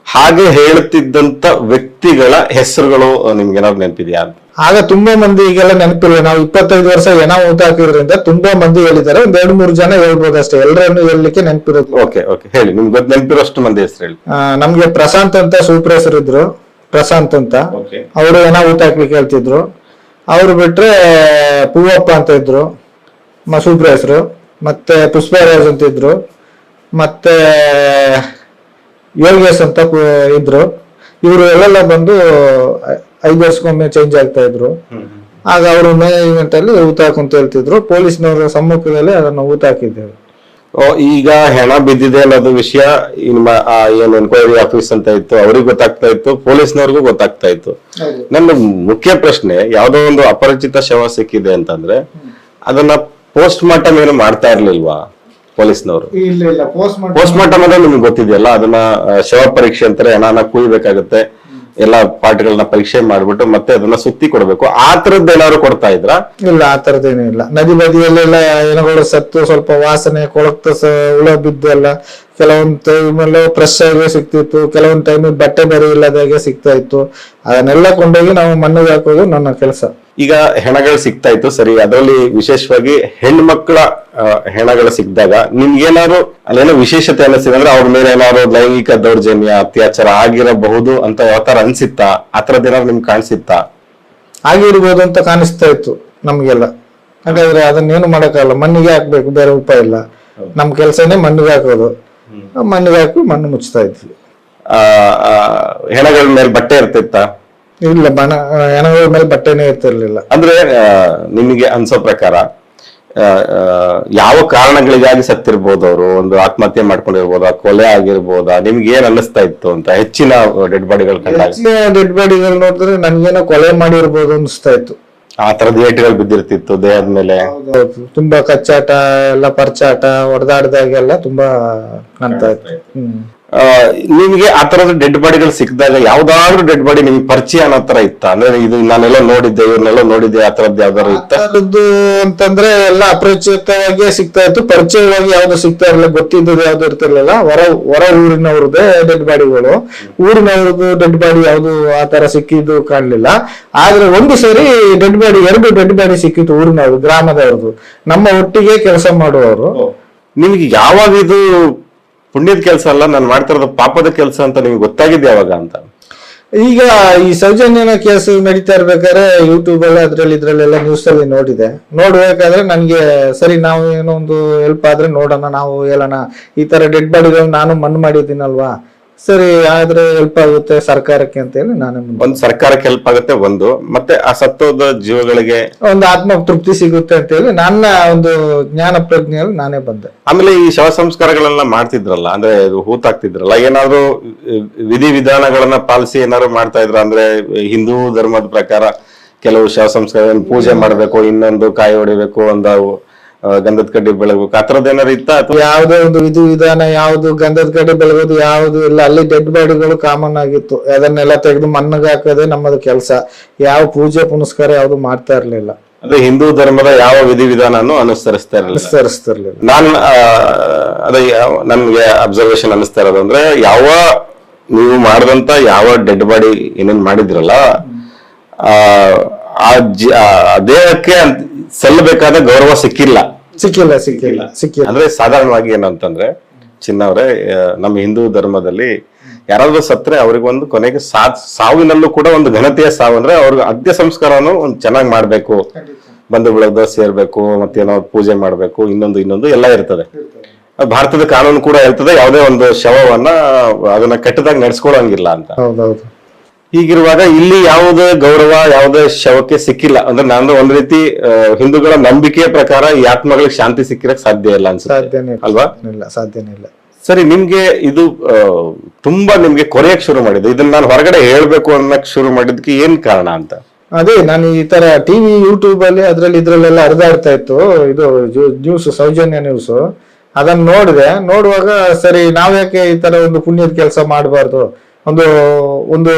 ಹಾಗೆ ಹೇಳುತ್ತಿದ್ದಂತ ವ್ಯಕ್ತಿಗಳ ಹೆಸರುಗಳು ನಿಮ್ಗೆ ಏನಾದ್ರು ನೆನಪಿದ್ಯಾ ಅಂತ? ಆಗ ತುಂಬಾ ಮಂದಿ ಈಗೆಲ್ಲ ನೆನಪಿಲ್ಲ ನಾವು ಇಪ್ಪತ್ತೈದು ವರ್ಷ ಏನೋ ಊಟ ಹಾಕಿರೋದ್ರಿಂದ ತುಂಬಾ ಮಂದಿ ಹೇಳಿದ್ದಾರೆ. ಒಂದ್ ಎರಡು ಮೂರು ಜನ ಹೇಳ್ಬೋದು ಅಷ್ಟೇ. ಎಲ್ಲರನ್ನು ಹೇಳಲಿಕ್ಕೆ ನೆನಪಿರೋದು. Okay okay. ಹೇಳಿ ನಿಮ್ಗೆ ಗೊತ್ತು ನೆನಪಿರೋಷ್ಟು ಮಂದಿ ಹೆಸರು ಹೇಳಿ. ಆ, ನಮ್ಗೆ ಪ್ರಶಾಂತ್ ಅಂತ ಸೂಪರ್ ಇದ್ರು. ಪ್ರಶಾಂತ್ ಅಂತ. ಓಕೆ. ಅವರು ಏನೋ ಊಟ ಹಾಕ್ಲಿಕ್ಕೆ ಹೇಳ್ತಿದ್ರು. ಅವ್ರು ಬಿಟ್ರೆ ಪೂವಪ್ಪ ಅಂತ ಇದ್ರು. ಮ ಸೂಪರ್ ಹೆಸರು. ಮತ್ತೆ ಪುಷ್ಪರಾಜ್ ಅಂತ ಇದ್ರು. ಮತ್ತೆ ಯೋಗೇಶ್ ಅಂತ ಇದ್ರು. ಇವರು ಎಲ್ಲೆಲ್ಲ ಬಂದು ಐದು ವರ್ಷಕ್ಕೊಮ್ಮೆ ಚೇಂಜ್ ಆಗ್ತಾ ಇದ್ರು. ಆಗ ಅವರು ಮ್ಯಾನೇಜ್ಮೆಂಟ್ ಅಲ್ಲಿ ಊಟ ಅಂತ ಹೇಳ್ತಿದ್ರು. ಪೊಲೀಸ್ನವರ ಸಮ್ಮುಖದಲ್ಲಿ ಅದನ್ನ ಊತ ಹಾಕಿದ್ದೇವೆ. ಈಗ ಹೆಣ ಬಿದ್ದಿದೆ ಅನ್ನೋದು ವಿಷಯ ನಿಮ್ಮ ಏನು ಎನ್ಕ್ವೈರಿ ಆಫೀಸ್ ಅಂತ ಇತ್ತು ಅವ್ರಿಗೆ ಗೊತ್ತಾಗ್ತಾ ಇತ್ತು ಪೊಲೀಸ್ನವ್ರಿಗೂ ಗೊತ್ತಾಗ್ತಾ ಇತ್ತು. ನನ್ನ ಮುಖ್ಯ ಪ್ರಶ್ನೆ ಯಾವ್ದೋ ಒಂದು ಅಪರಿಚಿತ ಶವ ಸಿಕ್ಕಿದೆ ಅಂತಂದ್ರೆ ಅದನ್ನ ಪೋಸ್ಟ್ ಮಾರ್ಟಮ್ ಏನು ಮಾಡ್ತಾ ಇರ್ಲಿಲ್ವಾ? ಪೊಲೀಸ್ನವರು. ಇಲ್ಲ ಇಲ್ಲ ಪೋಸ್ಟ್ ಪೋಸ್ಟ್ ಮಾರ್ಟಮ್ ಅಂದ್ರೆ ನಿಮ್ಗೆ ಗೊತ್ತಿದೆಯಲ್ಲ ಅದನ್ನ ಆ, ಶವ ಪರೀಕ್ಷೆ ಅಂತಾರೆ ಹಣನ ಕುಯ್ಬೇಕಾಗತ್ತೆ. ಎಲ್ಲ ಪಾರ್ಟ್ಗಳನ್ನ ಪರೀಕ್ಷೆ ಮಾಡ್ಬಿಟ್ಟು ಮತ್ತೆ ಅದನ್ನ ಸುತ್ತಿ ಕೊಡ್ಬೇಕು. ಆ ತರದ್ ಏನಾದ್ರು ಕೊಡ್ತಾ ಇದ್ರ? ಇಲ್ಲ ಆ ತರದೇನೂ ಇಲ್ಲ. ನದಿ ಬದಿಯಲ್ಲೆಲ್ಲ ಏನಗಳು ಸತ್ತು ಸ್ವಲ್ಪ ವಾಸನೆ ಕೊಳಕ್ತ ಸ ಹುಳ ಬಿದ್ದು ಎಲ್ಲ ಕೆಲವೊಂದು ಟೈಮಲ್ಲಿ ಫ್ರೆಶ್ ಆಗಿ ಸಿಕ್ತಿತ್ತು ಕೆಲವೊಂದು ಟೈಮ್ ಬಟ್ಟೆ ಬೇರೆ ಇಲ್ಲದಾಗೆ ಸಿಗ್ತಾ ಇತ್ತು. ಅದನ್ನೆಲ್ಲ ಕೊಂಡೋಗಿ ನಾವು ಮಣ್ಣಿಗೆ ಹಾಕೋದು ನನ್ನ ಕೆಲಸ. ಈಗ ಹೆಣಗಳು ಸಿಗ್ತಾ ಇತ್ತು ಸರಿ ಅದರಲ್ಲಿ ವಿಶೇಷವಾಗಿ ಹೆಣ್ಮಕ್ಳ ಹೆಣಗಳು ಸಿಕ್ಕಿದಾಗ ನಿಮ್ಗೇನಾದ್ರು ಅಲ್ಲೇನೋ ವಿಶೇಷತೆ ಅನಿಸ್ತಿದೆ ಅಂದ್ರೆ ಅವ್ರ ಮೇಲೆ ಏನಾದ್ರು ಲೈಂಗಿಕ ದೌರ್ಜನ್ಯ ಅತ್ಯಾಚಾರ ಆಗಿರಬಹುದು ಅಂತ ಯಾವ ತರ ಅನ್ಸಿತ್ತಾ? ಆ ಥರದ್ದು ಏನಾದ್ರು ನಿಮ್ಗೆ ಕಾಣಿಸಿತ್ತಾ? ಆಗಿರ್ಬೋದು ಅಂತ ಕಾಣಿಸ್ತಾ ಇತ್ತು ನಮ್ಗೆಲ್ಲ. ಹಾಗಾದ್ರೆ ಅದನ್ನೇನು ಮಾಡಕ್ಕಾಗಲ್ಲ ಮಣ್ಣಿಗೆ ಹಾಕ್ಬೇಕು ಬೇರೆ ಉಪಾಯ ಇಲ್ಲ. ನಮ್ ಕೆಲಸನೇ ಮಣ್ಣಿಗೆ ಹಾಕೋದು. ಮಣ್ಣಿಗೆ ಹಾಕಿ ಮಣ್ಣು ಮುಚ್ಚತಾ ಇದ್ವಿ. ಹೆಣಗಳ ಮೇಲೆ ಬಟ್ಟೆ ಇರ್ತಿತ್ತಾ? ಇಲ್ಲ ಬಣ ಹೆಣಗಳ ಮೇಲೆ ಬಟ್ಟೆನೇ ಇರ್ತಿರ್ಲಿಲ್ಲ ಅಂದ್ರೆ ನಿಮಗೆ ಅನ್ಸೋ ಪ್ರಕಾರ ಯಾವ ಕಾರಣಗಳಿಗಾಗಿ ಸತ್ತಿರ್ಬೋದು ಅವರು? ಒಂದು ಆತ್ಮಹತ್ಯೆ ಮಾಡ್ಕೊಂಡಿರ್ಬೋದ? ಕೊಲೆ ಆಗಿರ್ಬೋದಾ? ನಿಮ್ಗೆ ಏನ್ ಅನ್ನಿಸ್ತಾ ಇತ್ತು ಅಂತ ಹೆಚ್ಚಿನ ಡೆಡ್ ಬಾಡಿಗಳು ಕಂಡಾಗ? ಡೆಡ್ ಬಾಡಿಗಳು ನೋಡಿದ್ರೆ ನನ್ಗೇನೋ ಕೊಲೆ ಮಾಡಿರ್ಬೋದು ಅನಿಸ್ತಾ ಇತ್ತು. ಆ ತರದ ಏಟ್ಗಳು ಬಿದ್ದಿರ್ತಿತ್ತು ದೇಹದ ಮೇಲೆ. ತುಂಬಾ ಕಚ್ಚಾಟ ಎಲ್ಲ ಪರ್ಚಾಟ ಹೊಡೆದಾಡ್ದಾಗೆಲ್ಲ ತುಂಬಾ ಕಾಣ್ತಾ ಇತ್ತು. ಹ್ಮ್. ನಿಮ್ಗೆ ಆ ತರದ ಡೆಡ್ ಬಾಡಿಗಳು ಸಿಕ್ಕಿದಾಗ ಯಾವ್ದಾದ್ರು ಡೆಡ್ ಬಾಡಿ ನಿಮ್ಗೆ ಪರಿಚಯ ಅನ್ನೋ ತರ ಇತ್ತ? ಅಂದ್ರೆ ಇದು ನಾನೆಲ್ಲ ನೋಡಿದ್ದೆ ಇವ್ರನ್ನೆಲ್ಲ ನೋಡಿದ್ದೆ ಆ ತರದ್ದು ಯಾವ್ದಾದ್ರು ಇತ್ತ? ಅದ್ರದ್ದು ಅಂತಂದ್ರೆ ಎಲ್ಲ ಅಪರಿಚಿತವಾಗಿ ಸಿಗ್ತಾ ಇತ್ತು. ಪರಿಚಯವಾಗಿ ಯಾವ್ದು ಸಿಗ್ತಾ ಇರಲಿಲ್ಲ. ಗೊತ್ತಿದ್ದದ್ದು ಯಾವ್ದು ಇರ್ತಿರ್ಲಿಲ್ಲ. ಹೊರ ಹೊರ ಊರಿನವ್ರದ್ದೇ ಡೆಡ್ ಬಾಡಿಗಳು ಊರಿನವ್ರದ್ದು ಡೆಡ್ ಬಾಡಿ ಯಾವ್ದು ಆ ತರ ಸಿಕ್ಕಿದ್ದು ಕಾಣ್ಲಿಲ್ಲ. ಆದ್ರೆ ಒಂದು ಸರಿ ಡೆಡ್ ಬಾಡಿ ಎರಡು ಡೆಡ್ ಬಾಡಿ ಸಿಕ್ಕಿತ್ತು ಊರಿನವ್ರು ಗ್ರಾಮದವ್ರದ್ದು. ನಮ್ಮ ಒಟ್ಟಿಗೆ ಕೆಲಸ ಮಾಡುವವರು. ನಿಮ್ಗೆ ಯಾವಾಗ ಇದು ಪುಣ್ಯದ ಕೆಲಸ ಅಲ್ಲ, ನಾನು ಮಾಡ್ತಿರೋದು ಪಾಪದ ಕೆಲಸ ಅಂತ ನಿಮ್ಗೆ ಗೊತ್ತಾಗಿದೆ ಯಾವಾಗ ಅಂತ? ಈಗ ಈ ಸೌಜನ್ಯನ ಕೇಸ್ ನಡೀತಾ ಇರ್ಬೇಕಾದ್ರೆ ಯೂಟ್ಯೂಬ್ ಅಲ್ಲಿ, ಅದ್ರಲ್ಲಿ ಇದ್ರಲ್ಲೆಲ್ಲ ನ್ಯೂಸ್ ಅಲ್ಲಿ ನೋಡಿದೆ. ನೋಡ್ಬೇಕಾದ್ರೆ ನನ್ಗೆ ಸರಿ, ನಾವು ಏನೋ ಒಂದು ಹೆಲ್ಪ್ ಆದ್ರೆ ನೋಡೋಣ, ನಾವು ಹೇಳೋಣ. ಈ ತರ ಡೆಡ್ ಬಾಡಿಗಳು ನಾನು ಮಣ್ಣು ಮಾಡಿದ್ದೀನಲ್ವಾ? ಸರಿ ಆದ್ರೆ ಹೆಲ್ಪ್ ಆಗುತ್ತೆ ಸರ್ಕಾರಕ್ಕೆ ಅಂತ ಹೇಳಿ ನಾನು ಒಂದು ಸರ್ಕಾರಕ್ಕೆ ಹೆಲ್ಪ್ ಆಗುತ್ತೆ ಒಂದು ಮತ್ತೆ ಆ ಸತ್ತೋದ ಜೀವಗಳಿಗೆ ಒಂದು ಆತ್ಮ ತೃಪ್ತಿ ಸಿಗುತ್ತೆ ಅಂತ ಹೇಳಿ ನನ್ನ ಒಂದು ಜ್ಞಾನ ಪ್ರಜ್ಞೆಯಲ್ಲಿ ನಾನೇ ಬಂದೆ. ಆಮೇಲೆ ಈ ಶವ ಸಂಸ್ಕಾರಗಳನ್ನ ಮಾಡ್ತಿದ್ರಲ್ಲ ಅಂದ್ರೆ ಇದು ಹೂತಾಕ್ತಿದ್ರಲ್ಲ ಏನಾದ್ರು ವಿಧಿ ವಿಧಾನಗಳನ್ನ ಪಾಲಿಸಿ ಏನಾದ್ರು ಮಾಡ್ತಾ ಇದ್ರ ಅಂದ್ರೆ ಹಿಂದೂ ಧರ್ಮದ ಪ್ರಕಾರ ಕೆಲವು ಶವ ಸಂಸ್ಕಾರ ಪೂಜೆ ಮಾಡ್ಬೇಕು ಇನ್ನೊಂದು ಕಾಯಿ ಹೊಡಿಬೇಕು ಒಂದು ಗಂಧದ ಕಡ್ಡಿ ಬೆಳಗಬೇಕು. ಆ ಥರದ್ದು ಏನಾರು ಇತ್ತ? ಅಥವಾ ಯಾವುದೇ ಒಂದು ವಿಧಿ ವಿಧಾನ ಯಾವುದು ಗಂಧದ ಕಡ್ಡಿ ಬೆಳಗೋದು ಯಾವುದು ಇಲ್ಲ. ಅಲ್ಲಿ ಡೆಡ್ ಬಾಡಿಗಳು ಕಾಮನ್ ಆಗಿತ್ತು. ಅದನ್ನೆಲ್ಲ ತೆಗೆದು ಮಣ್ಣಿಗೆ ಹಾಕೋದೇ ನಮ್ಮದು ಕೆಲಸ. ಯಾವ ಪೂಜೆ ಪುನಸ್ಕಾರ ಯಾವುದು ಮಾಡ್ತಾ ಇರ್ಲಿಲ್ಲ. ಅಂದ್ರೆ ಹಿಂದೂ ಧರ್ಮದ ಯಾವ ವಿಧಿ ವಿಧಾನನೂ ಅನುಸರಿಸ್ತಾ ಇರಲಿಲ್ಲ. ಅನುಸರಿಸ್ತಿರ್ಲಿಲ್ಲ. ನಾನು ಅದೇ ನನ್ಗೆ ಅಬ್ಸರ್ವೇಷನ್ ಅನಿಸ್ತಾ ಇರೋದು ಅಂದ್ರೆ ಯಾವ ನೀವು ಮಾಡಿದಂತ ಯಾವ ಡೆಡ್ ಬಾಡಿ ಏನೇನ್ ಮಾಡಿದ್ರಲ್ಲ ಆ ಆ ದೇಹಕ್ಕೆ ಸಲ್ಲಬೇಕಾದ ಗೌರವ ಸಿಕ್ಕಿಲ್ಲ. ಸಿಕ್ಕಿಲ್ಲ ಸಿಕ್ಕಿಲ್ಲ ಸಿಕ್ಕಿಲ್ಲ. ಅಂದ್ರೆ ಸಾಧಾರಣವಾಗಿ ಏನಂತಂದ್ರೆ ಚಿನ್ನವ್ರೆ ನಮ್ಮ ಹಿಂದೂ ಧರ್ಮದಲ್ಲಿ ಯಾರಾದ್ರೂ ಸತ್ರೆ ಅವ್ರಿಗೊಂದು ಕೊನೆಗೆ ಸಾ ಸಾವಿನಲ್ಲೂ ಕೂಡ ಒಂದು ಘನತೆಯ ಸಾವು ಅಂದ್ರೆ ಅವ್ರಿಗೆ ಅದ್ಯ ಸಂಸ್ಕಾರನು ಒಂದು ಚೆನ್ನಾಗಿ ಮಾಡ್ಬೇಕು. ಬಂಧು ಬಳಗ ಸೇರ್ಬೇಕು ಮತ್ತೇನೋ ಪೂಜೆ ಮಾಡ್ಬೇಕು ಇನ್ನೊಂದು ಇನ್ನೊಂದು ಎಲ್ಲ ಇರ್ತದೆ. ಭಾರತದ ಕಾನೂನು ಕೂಡ ಇರ್ತದೆ ಯಾವುದೇ ಒಂದು ಶವವನ್ನ ಅದನ್ನ ಕೆಟ್ಟದಾಗ ನಡೆಸ್ಕೊಳಂಗಿಲ್ಲ ಅಂತ. ಹೀಗಿರುವಾಗ ಇಲ್ಲಿ ಯಾವುದೇ ಗೌರವ ಯಾವುದೇ ಶವಕ್ಕೆ ಸಿಕ್ಕಿಲ್ಲ. ಅಂದ್ರೆ ನಾನು ಒಂದ್ ರೀತಿ ಹಿಂದೂಗಳ ನಂಬಿಕೆಯ ಪ್ರಕಾರ ಈ ಆತ್ಮಗಳಿಗೆ ಶಾಂತಿ ಸಿಕ್ಕಿರಕ್ ಸಾಧ್ಯ ಇಲ್ಲ ಅನ್ಸುತ್ತೆ. ಅಲ್ವಾ? ಇಲ್ಲ ಸಾಧ್ಯನೇ ಇಲ್ಲ. ಸರಿ ನಿಮ್ಗೆ ಇದು ತುಂಬಾ ನಿಮ್ಗೆ ಕೊರೆಯಕ್ ಶುರು ಮಾಡಿದ್ದು. ಇದನ್ನ ನಾನು ಹೊರಗಡೆ ಹೇಳ್ಬೇಕು ಅನ್ನಕ್ ಶುರು ಮಾಡಿದ್ಕೆ ಏನ್ ಕಾರಣ ಅಂತ? ಅದೇ ನಾನು ಈ ತರ ಟಿವಿ ಯೂಟ್ಯೂಬ್ ಅಲ್ಲಿ ಅದ್ರಲ್ಲಿ ಇದ್ರಲ್ಲೆಲ್ಲ ಹರಿದಾಡ್ತಾ ಇತ್ತು. ಇದು ನ್ಯೂಸ್ ಸೌಜನ್ಯ ನ್ಯೂಸ್ ಅದನ್ನ ನೋಡಿದೆ. ನೋಡುವಾಗ ಸರಿ ನಾವ್ಯಾಕೆ ಈ ತರ ಒಂದು ಪುಣ್ಯದ ಕೆಲಸ ಮಾಡಬಾರ್ದು? ಒಂದು ಒಂದು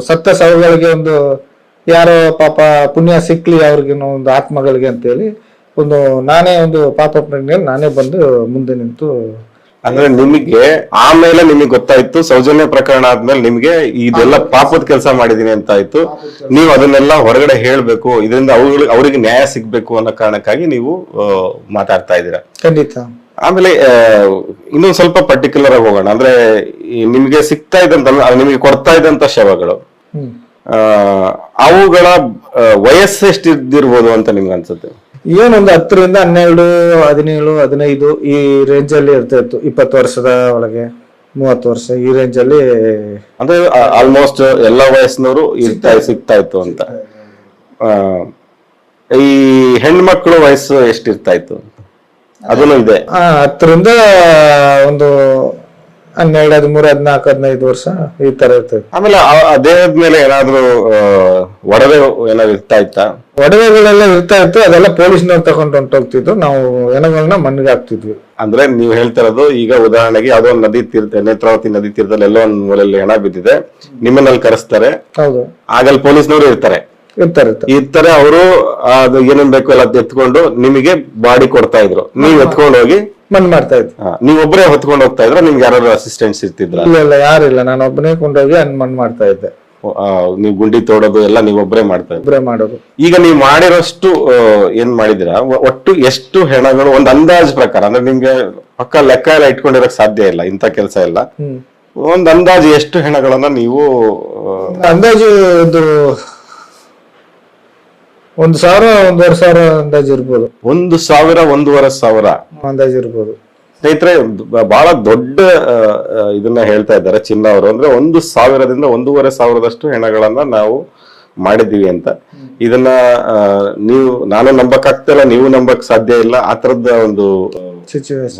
ಸತ್ತ ಸವಗಳಿಗೆ ಒಂದು ಯಾರೋ ಪಾಪ ಪುಣ್ಯ ಸಿಕ್ಲಿ ಅವ್ರಿಗೆ ಒಂದು ಆತ್ಮಗಳಿಗೆ ಅಂತೇಳಿ ಒಂದು ನಾನೇ ಒಂದು ಪಾಪ ಪ್ರಜ್ಞೆಯಲ್ಲಿ ನಾನೇ ಬಂದು ಮುಂದೆ ನಿಂತು ಅಂದ್ರೆ ನಿಮಗೆ ಆಮೇಲೆ ನಿಮಗೆ ಗೊತ್ತಾಯ್ತು ಸೌಜನ್ಯ ಪ್ರಕರಣ ಆದ್ಮೇಲೆ ನಿಮಗೆ ಇದೆಲ್ಲ ಪಾಪದ ಕೆಲಸ ಮಾಡಿದೀನಿ ಅಂತ ಆಯ್ತು. ನೀವು ಅದನ್ನೆಲ್ಲ ಹೊರಗಡೆ ಹೇಳ್ಬೇಕು ಇದರಿಂದ ಅವ್ರಿಗೆ ಅವ್ರಿಗೆ ನ್ಯಾಯ ಸಿಗ್ಬೇಕು ಅನ್ನೋ ಕಾರಣಕ್ಕಾಗಿ ನೀವು ಮಾತಾಡ್ತಾ ಇದ್ದೀರಾ? ಖಂಡಿತ. ಆಮೇಲೆ ಇನ್ನೊಂದು ಸ್ವಲ್ಪ ಪರ್ಟಿಕ್ಯುಲರ್ ಆಗಿ ಹೋಗೋಣ. ಅಂದ್ರೆ ನಿಮ್ಗೆ ಸಿಗ್ತಾ ಇದ್ದಂತ ನಿಮ್ಗೆ ಕೊಡ್ತಾ ಇದ್ದಂತ ಶವಗಳು. ಅವುಗಳ ವಯಸ್ಸು ಎಷ್ಟಿದ್ದಿರ್ಬೋದು ಅಂತ ನಿಮ್ಗೆ ಅನ್ಸುತ್ತೆ? ಏನೊಂದು ಹತ್ತರಿಂದ ಹನ್ನೆರಡು ಹದಿನೇಳು ಹದಿನೈದು ಈ ರೇಂಜ್ ಅಲ್ಲಿ ಇರ್ತಾ ಇತ್ತು. ಇಪ್ಪತ್ತು ವರ್ಷದ ಒಳಗೆ ಮೂವತ್ತು ವರ್ಷ ಈ ರೇಂಜ್ ಅಲ್ಲಿ ಅಂದ್ರೆ ಆಲ್ಮೋಸ್ಟ್ ಎಲ್ಲ ವಯಸ್ಸಿನವರು ಇರ್ತಾ ಸಿಗ್ತಾ ಇತ್ತು. ಅಂತ. ಆ, ಈ ಹೆಣ್ಮಕ್ಳು ವಯಸ್ಸು ಎಷ್ಟಿರ್ತಾ ಇತ್ತು? ಅದನ್ನು ಇದೆ. ಆ, ಹತ್ತರಿಂದ ಒಂದು ಹನ್ನೆರಡು ಹದಿಮೂರು ಹದಿನಾಲ್ಕು ಹದಿನೈದು ವರ್ಷ ಈ ತರ ಇರ್ತದೆ. ಆಮೇಲೆ ಆ- ಆ ದೇಹದ ಮೇಲೆ ಏನಾದ್ರೂ ಆ, ಒಡವೆ ಏನಾದ್ರು ಇರ್ತಾ ಇತ್ತಾ? ಒಡವೆಗಳೆಲ್ಲ ಇರ್ತಾ ಇತ್ತು ಅದೆಲ್ಲ ಪೊಲೀಸ್ನವ್ರು ತಗೊಂಡು ಹೊಂಟೋಗ್ತಿದ್ರು ನಾವು ಹೆಣಗಳನ್ನ ಮಣ್ಣಿಗೆ ಹಾಕ್ತಿದ್ವಿ. ಅಂದ್ರೆ ನೀವು ಹೇಳ್ತಾ ಇರೋದು ಈಗ ಉದಾಹರಣೆಗೆ ಯಾವ್ದೋ ಒಂದು ನದಿ ತೀರ್ಥ ನೇತ್ರಾವತಿ ನದಿ ತೀರದಲ್ಲಿ ಎಲ್ಲೋ ಒಂದು ಮೂಲೆಯಲ್ಲಿ ಹೆಣ ಬಿದ್ದಿದೆ. ನಿಮ್ಮನ್ನಲ್ಲಿ ಕರೆಸ್ತಾರೆ. ಹೌದು. ಆಗಲ್ಲಿ ಪೊಲೀಸ್ನವರು ಇರ್ತಾರೆ. ಇರ್ತಾರೆ ಇರ್ತಾರೆ. ಅವರು ಅದು ಏನೇನ್ ಬೇಕು ಎಲ್ಲ ಎತ್ಕೊಂಡು ನಿಮಗೆ ಬಾಡಿ ಕೊಡ್ತಾ ಇದ್ರು. ನೀವ್ ಎತ್ಕೊಂಡು ಹೋಗಿ ಮನ್ ಮಾಡ್ತಾ ಇದ್ರು. ನೀವೊಬ್ಬರೇ ಹೊತ್ಕೊಂಡು ಹೋಗ್ತಾ ಇದ್ರ ನಿಮ್ಗೆ ಯಾರು ಅಸಿಸ್ಟೆಂಟ್ಸ್ ಇರ್ತಿದ್ರು? ಇಲ್ಲ ಇಲ್ಲ ಯಾರಿಲ್ಲ ನಾನು ಒಬ್ಬನೇ ಕೊಂಡೋಗಿ ಅನ್ ಮನ್ ಮಾಡ್ತಾ ಇದ್ದೆ. ನೀವು ಗುಂಡಿ ತೋಡೋದು ಎಲ್ಲ ನೀವ್ ಒಬ್ಬರೇ ಮಾಡ್ತಾ ಇದ್ರೆ? ಮಾಡೋದು. ಈಗ ನೀವು ಮಾಡಿರೋಷ್ಟು ಏನ್ ಮಾಡಿದಿರಾ ಒಟ್ಟು ಎಷ್ಟು ಹೆಣಗಳು ಒಂದ್ ಅಂದಾಜ್ ಪ್ರಕಾರ ಅಂದ್ರೆ ನಿಮ್ಗೆ ಪಕ್ಕ ಲೆಕ್ಕ ಎಲ್ಲ ಇಟ್ಕೊಂಡಿರಕ್ ಸಾಧ್ಯ ಇಲ್ಲ ಇಂತ ಕೆಲಸ ಎಲ್ಲ. ಒಂದ್ ಅಂದಾಜು ಎಷ್ಟು ಹೆಣಗಳನ್ನ ನೀವು ಅಂದಾಜು ಒಂದು ಒಂದು ಸಾವಿರ ಒಂದೂವರೆ ಸಾವಿರ ಅಂದಾಜು ಇರ್ಬೋದು. ಒಂದು ಸಾವಿರ ಒಂದೂವರೆ ಸಾವಿರ. ಅಂದಾಜು ಇರ್ಬೋದು. ಸ್ನೇಹಿತರೆ ಬಹಳ ದೊಡ್ಡ ಇದನ್ನ ಹೇಳ್ತಾ ಇದ್ದಾರೆ ಚಿನ್ನ ಅವರು. ಅಂದ್ರೆ ಒಂದು ಸಾವಿರದಿಂದ ಒಂದೂವರೆ ಸಾವಿರದಷ್ಟು ಹೆಣಗಳನ್ನ ನಾವು ಮಾಡಿದ್ದೀವಿ ಅಂತ. ಇದನ್ನ ನೀವು ನಾನು ನಂಬಕ್ ಆಗ್ತಿಲ್ಲ ನೀವು ನಂಬಕ್ ಸಾಧ್ಯ ಇಲ್ಲ. ಆ ತರದ ಒಂದು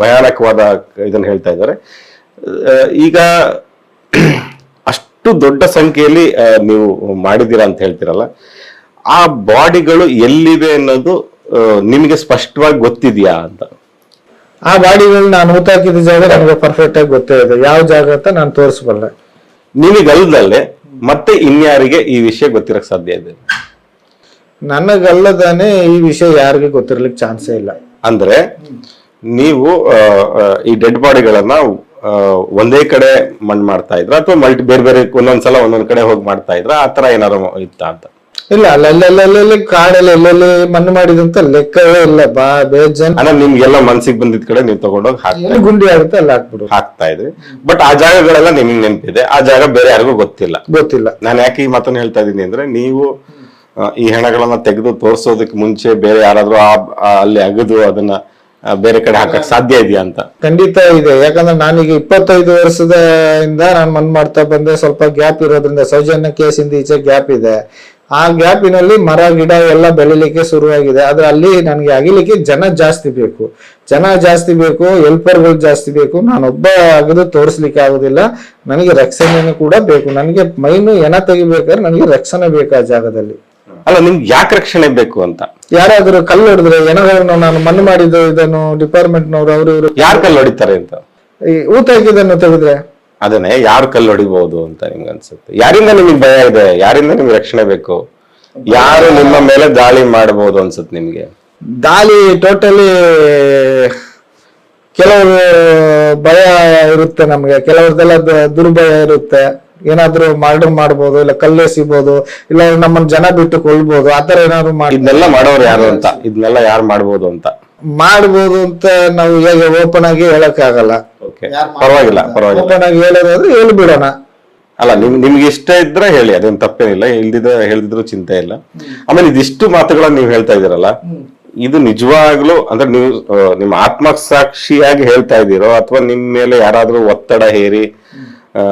ಭಯಾನಕವಾದ ಇದನ್ನ ಹೇಳ್ತಾ ಇದ್ದಾರೆ. ಈಗ ಅಷ್ಟು ದೊಡ್ಡ ಸಂಖ್ಯೆಯಲ್ಲಿ ನೀವು ಮಾಡಿದ್ದೀರಾ ಅಂತ ಹೇಳ್ತೀರಲ್ಲ. ಆ ಬಾಡಿಗಳು ಎಲ್ಲಿವೆ ಅನ್ನೋದು ನಿಮಗೆ ಸ್ಪಷ್ಟವಾಗಿ ಗೊತ್ತಿದ್ಯಾ ಅಂತ. ಆ ಬಾಡಿಗಳು ನಾನು ಊತಾಕಿದ ಜಾಗ ನನಗೆ ಪರ್ಫೆಕ್ಟ್ ಆಗಿ ಗೊತ್ತೇ ಇದೆ. ಯಾವ ಜಾಗ ಅಂತ ನಾನು ತೋರಿಸಬಲ್ಲೆ. ನಿಮಗಲ್ದಲ್ಲೇ ಮತ್ತೆ ಇನ್ಯಾರಿಗೆ ಈ ವಿಷಯ ಗೊತ್ತಿರಕ್ ಸಾಧ್ಯ ಇದೆ? ನನಗಲ್ಲದಾನೆ ಈ ವಿಷಯ ಯಾರಿಗೂ ಗೊತ್ತಿರ್ಲಿಕ್ಕೆ ಚಾನ್ಸೇ ಇಲ್ಲ. ಅಂದ್ರೆ ನೀವು ಈ ಡೆಡ್ ಬಾಡಿಗಳನ್ನ ಒಂದೇ ಕಡೆ ಮಣ್ಣು ಮಾಡ್ತಾ ಇದ್ರ ಅಥವಾ ಮಲ್ಟಿ ಬೇರೆ ಬೇರೆ ಒಂದೊಂದ್ಸಲ ಒಂದೊಂದ್ ಕಡೆ ಹೋಗಿ ಮಾಡ್ತಾ ಇದ್ರ ಆ ತರ ಏನಾರು ಇತ್ತ ಅಂತ? ಇಲ್ಲ ಅಲ್ಲಲ್ಲಿ ಕಾಡಲ್ಲಿ ಎಲ್ಲೆಲ್ಲಿ ಮಣ್ಣು ಮಾಡಿದಂತ ಲೆಕ್ಕವೇ ಇಲ್ಲ. ಬಾ ಬೇಜನ್ ಅಂದ್ರೆ ನಿಮ್ಗೆಲ್ಲ ಮನ್ಸಿಗೆ ಬಂದಿದ್ ಕಡೆ ನೀವು ತಗೊಂಡೋಗಿ ಹಾಕ್ತಾ ಎಲ್ಲಿ ಗುಂಡಿ ಆಗುತ್ತೆ ಅಲ್ಲಿ ಹಾಕ್ಬಿಡು. ಹಾಕ್ತಾ ಇದ್ರಿ ಬಟ್ ಆ ಜಾಗಗಳೆಲ್ಲ ನಿಮ್ಗೆ ನೆನಪಿದೆ. ಆ ಜಾಗ ಬೇರೆ ಯಾರಿಗೂ ಗೊತ್ತಿಲ್ಲ. ಗೊತ್ತಿಲ್ಲ. ನಾನು ಯಾಕೆ ಈ ಮಾತನ್ನ ಹೇಳ್ತಾ ಇದ್ದೀನಿ ಅಂದ್ರೆ ನೀವು ಆ, ಈ ಹೆಣಗಳನ್ನ ತೆಗೆದು ತೋರಿಸೋದಕ್ಕೆ ಮುಂಚೆ ಬೇರೆ ಯಾರಾದ್ರೂ ಆ- ಆ ಅಲ್ಲಿ ಅಗದು ಅದನ್ನ ಆ, ಬೇರೆ ಕಡೆ ಹಾಕಕ್ ಸಾಧ್ಯ ಇದೆಯಾ ಅಂತ? ಖಂಡಿತ ಇದೆ. ಯಾಕಂದ್ರೆ ನಾನೀಗ ಇಪ್ಪತ್ತೈದು ವರ್ಷದಿಂದ ನಾನು ಮನ್ ಮಾಡ್ತಾ ಬಂದೆ. ಸ್ವಲ್ಪ ಗ್ಯಾಪ್ ಇರೋದ್ರಿಂದ ಸೌಜನ್ಯ ಕೇಸಿಂದ ಈಚೆ ಗ್ಯಾಪ್ ಇದೆ. ಆ ಗ್ಯಾಪಿನಲ್ಲಿ ಮರ ಗಿಡ ಎಲ್ಲ ಬೆಳಿಲಿಕ್ಕೆ ಶುರುವಾಗಿದೆ. ಆದ್ರೆ ಅಲ್ಲಿ ನನಗೆ ಅಗಿಲಿಕ್ಕೆ ಜನ ಜಾಸ್ತಿ ಬೇಕು. ಜನ ಜಾಸ್ತಿ ಬೇಕು ಹೆಲ್ಪರ್ಗಳು ಜಾಸ್ತಿ ಬೇಕು. ನಾನೊಬ್ಬ ಆಗದು ತೋರಿಸ್ಲಿಕ್ಕೆ ಆಗುದಿಲ್ಲ. ನನಗೆ ರಕ್ಷಣೆನೂ ಕೂಡ ಬೇಕು. ನನಗೆ ಮೈನು ಏನ ತೆಗಿಬೇಕಾದ್ರೆ ನನಗೆ ರಕ್ಷಣೆ ಬೇಕು ಆ ಜಾಗದಲ್ಲಿ. ಅಲ್ಲ ನಿಮ್ಗೆ ಯಾಕೆ ರಕ್ಷಣೆ ಬೇಕು ಅಂತ? ಯಾರಾದ್ರೂ ಕಲ್ಲು ಹೊಡೆದ್ರೆ ಏನಾದ್ರು ನಾನು ಮಣ್ಣು ಮಾಡಿದ್ದು ಇದನ್ನು ಡಿಪಾರ್ಟ್ಮೆಂಟ್ನವರು ಅವರು ಇವರು. ಯಾರು ಕಲ್ಲು ಹೊಡಿತಾರೆ ಅಂತ? ಈ ಊತ ಹಾಕಿದ್ದನ್ನು ತೆಗೆದ್ರೆ? ಅದನ್ನೇ ಯಾರು ಕಲ್ಲು ಹೊಡಿಬಹುದು ಅಂತ ನಿಮ್ಗೆ ಅನ್ಸುತ್ತೆ ಯಾರಿಂದ ನಿಮಗೆ ಭಯ ಇದೆ? ಯಾರಿಂದ ನಿಮ್ಗೆ ರಕ್ಷಣೆ ಬೇಕು? ಯಾರು ನಿಮ್ಮ ಮೇಲೆ ದಾಳಿ ಮಾಡಬಹುದು ಅನ್ಸುತ್ತೆ ನಿಮ್ಗೆ? ದಾಳಿ ಟೋಟಲಿ ಕೆಲವರು ಭಯ ಇರುತ್ತೆ ನಮ್ಗೆ. ಕೆಲವ್ರದೆಲ್ಲ ದುರ್ಭಯ ಇರುತ್ತೆ. ಏನಾದ್ರೂ ಮರ್ಡರ್ ಮಾಡ್ಬೋದು ಇಲ್ಲ ಕಲ್ಲು ಎಸಿಬೋದು ಇಲ್ಲ ನಮ್ಮನ್ನ ಜನ ಬಿಟ್ಟು ಕೊಲ್ಬಹುದು ಆತರ ಏನಾದ್ರು ಮಾಡಿ ಇದನ್ನೆಲ್ಲ ಮಾಡೋರು ಯಾರು ಅಂತ? ಇದನ್ನೆಲ್ಲ ಯಾರು ಮಾಡ್ಬೋದು ಅಂತ? ಮಾಡ್ಬೋದು ಅಂತ ನಾವು ಹೇಗೆ ಓಪನ್ ಆಗಿ ಹೇಳಕ್ ಆಗಲ್ಲ ಓಕೆ ಪರವಾಗಿಲ್ಲ ಪರವಾಗಿಲ್ಲ. ಓಪನ್ ಆಗಿ ಹೇಳೋದಾದ್ರೆ ಹೇಳಿ ಬಿಡೋಣ. ಅಲ್ಲ ನಿಮ್ ನಿಮ್ಗೆ ಇಷ್ಟ ಇದ್ರೆ ಹೇಳಿ ಅದೇನ್ ತಪ್ಪೇನಿಲ್ಲ ಇಲ್ದಿದ್ರೆ ಹೇಳಿದ್ರು ಚಿಂತೆ ಇಲ್ಲ. ಆಮೇಲೆ ಇದಿಷ್ಟು ಮಾತುಗಳನ್ನ ನೀವು ಹೇಳ್ತಾ ಇದೀರಲ್ಲ ಇದು ನಿಜವಾಗ್ಲೂ ಅಂದ್ರೆ ನೀವು ನಿಮ್ಮ ಆತ್ಮ ಸಾಕ್ಷಿಯಾಗಿ ಹೇಳ್ತಾ ಇದ್ದೀರೋ ಅಥವಾ ನಿಮ್ ಮೇಲೆ ಯಾರಾದ್ರೂ ಒತ್ತಡ ಹೇರಿ ಆ,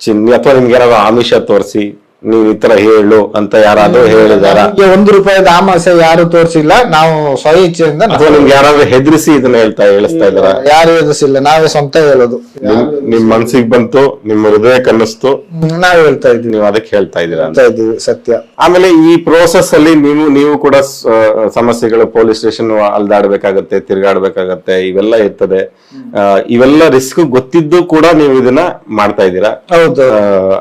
ಚಿನ್ನಿ ಅಥವಾ ನಿಮ್ಗೆ ಯಾರಾದ್ರೂ ಆಮಿಷ ತೋರಿಸಿ ನೀವು ಈ ತರ ಹೇಳು ಅಂತ ಯಾರಾದ್ರೂ ಹೇಳಿದಾರ. ನಮ್ಗೆ ಒಂದು ರೂಪಾಯಿದ ಆಮಾಸೆ ಯಾರು ತೋರಿಸಿಲ್ಲ ನಾವು ಸ್ವ ಇಚ್ಛೆಯಿಂದ ಅಥವಾ ನಿಮ್ಗೆ ಯಾರಾದ್ರೂ ಹೆದರಿಸಿ ಇದನ್ನ ಹೇಳ್ತಾ ಹೇಳಿಸ್ತಾ ಇದಾರ ಯಾರು ಎದುರಿಸಿಲ್ಲ ನಾವೇ ಸ್ವಂತ ಹೇಳೋದು. ನಿಮ್ ನಿಮ್ ಮನ್ಸಿಗೆ ಬಂತು ನಿಮ್ಮ ಹೃದಯ ಕನ್ನಿಸ್ತು ನಾವ್ ಹೇಳ್ತಾ ಇದ್ದೀವಿ. ನೀವು ಅದಕ್ಕೆ ಹೇಳ್ತಾ ಇದ್ದೀರಾ ಅಂತ. ಹೇಳ್ತಾ ಸತ್ಯ. ಆಮೇಲೆ ಈ ಪ್ರೋಸೆಸ್ ಅಲ್ಲಿ ನೀವು ನೀವು ಕೂಡ ಸ- ಸಮಸ್ಯೆಗಳು ಪೊಲೀಸ್ ಸ್ಟೇಷನ್ ಅಲ್ದಾಡ್ಬೇಕಾಗತ್ತೆ ತಿರ್ಗಾಡ್ಬೇಕಾಗತ್ತೆ ಇವೆಲ್ಲ ಇರ್ತದೆ. ಆ, ಇವೆಲ್ಲ ರಿಸ್ಕ್ ಗೊತ್ತಿದ್ದು ಕೂಡ ನೀವು ಇದನ್ನ ಮಾಡ್ತಾ ಇದ್ದೀರಾ? ಹೌದು. ಆ,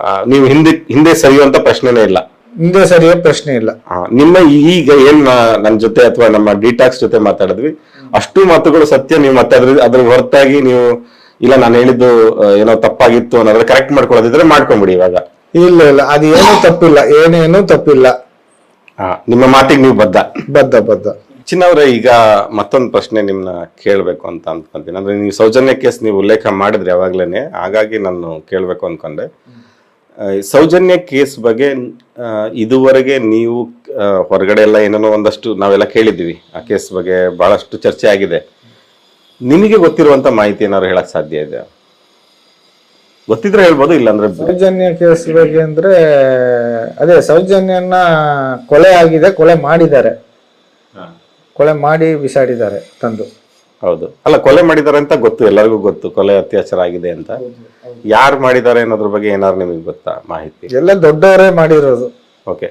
ಆ, ನೀವು ಹಿಂದೆ ಹಿಂದೆ ಸರಿಯುವಂತ ಪ್ರಶ್ನೆನೇ ಇಲ್ಲ. ಹಿಂದೆ ಸರಿಯ ಪ್ರಶ್ನೆ ಇಲ್ಲ. ಆ, ನಿಮ್ಮ ಈಗ ಏನ್ ನನ್ನ ನನ್ ಜೊತೆ ಅಥವಾ ನಮ್ಮ ಡಿಟಾಕ್ಸ್ ಜೊತೆ ಮಾತಾಡಿದ್ವಿ ಅಷ್ಟು ಮಾತುಗಳು ಸತ್ಯ ನೀವು ಮತ್ತೆ ಅದ್ರ ಅದ್ರ ಹೊರತಾಗಿ ನೀವು ಇಲ್ಲ ನಾನು ಹೇಳಿದ್ದು ಆ, ಏನೋ ತಪ್ಪಾಗಿತ್ತು ಅನ್ನೋದ್ರ ಕರೆಕ್ಟ್ ಮಾಡ್ಕೊಳ್ಳೋದಿದ್ರೆ ಮಾಡ್ಕೊಂಬಿಡಿ ಇವಾಗ. ಇಲ್ಲ ಇಲ್ಲ ಅದು ಏನೂ ತಪ್ಪಿಲ್ಲ ಏನೇನು ತಪ್ಪಿಲ್ಲ. ಆ, ನಿಮ್ಮ ಮಾತಿಗೆ ನೀವು ಬದ್ಧ. ಬದ್ಧ ಬದ್ಧ. ಚಿನ್ನವ್ರೆ ಈಗ ಮತ್ತೊಂದು ಪ್ರಶ್ನೆ ನಿಮ್ನ ಕೇಳಬೇಕು ಅಂತ ಅನ್ಕೊಂತೀನಿ ಅಂದ್ರೆ ನೀವು ಸೌಜನ್ಯ ಕೇಸ್ ನೀವು ಉಲ್ಲೇಖ ಮಾಡಿದ್ರಿ ಯಾವಾಗ್ಲೇನೆ ಹಾಗಾಗಿ ನಾನು ಕೇಳಬೇಕು ಅನ್ಕೊಂಡೆ. ಸೌಜನ್ಯ ಕೇಸ್ ಬಗ್ಗೆ ಇದುವರೆಗೆ ನೀವು ಹೊರಗಡೆ ಎಲ್ಲ ಏನೇನೋ ಒಂದಷ್ಟು ನಾವೆಲ್ಲ ಕೇಳಿದ್ವಿ ಆ ಕೇಸ್ ಬಗ್ಗೆ ಬಹಳಷ್ಟು ಚರ್ಚೆ ಆಗಿದೆ. ನಿಮಗೆ ಗೊತ್ತಿರುವಂತ ಮಾಹಿತಿ ಏನಾದ್ರು ಹೇಳಕ್ ಸಾಧ್ಯ ಇದೆ? ಗೊತ್ತಿದ್ರೆ ಹೇಳ್ಬೋದು ಇಲ್ಲಾಂದ್ರೆ ಸೌಜನ್ಯ ಕೇಸ್ ಬಗ್ಗೆ ಅಂದ್ರೆ ಅದೇ ಸೌಜನ್ಯನ ಕೊಲೆ ಆಗಿದೆ ಕೊಲೆ ಮಾಡಿದ್ದಾರೆ. ಕೊಲೆ ಮಾಡಿ ಬಿಸಾಡಿದ್ದಾರೆ ತಂದು. ಹೌದು. ಅಲ್ಲ ಕೊಲೆ ಮಾಡಿದ್ದಾರೆ ಅಂತ ಗೊತ್ತು ಎಲ್ಲರಿಗೂ ಗೊತ್ತು ಕೊಲೆ ಅತ್ಯಾಚಾರ ಆಗಿದೆ ಅಂತ. ಯಾರು ಮಾಡಿದ್ದಾರೆ ಅನ್ನೋದ್ರ ಬಗ್ಗೆ ಏನಾದ್ರು ನಿಮಗೆ ಗೊತ್ತಾ ಮಾಹಿತಿ? ಎಲ್ಲ ದೊಡ್ಡವರೇ ಮಾಡಿರೋದು. ಓಕೆ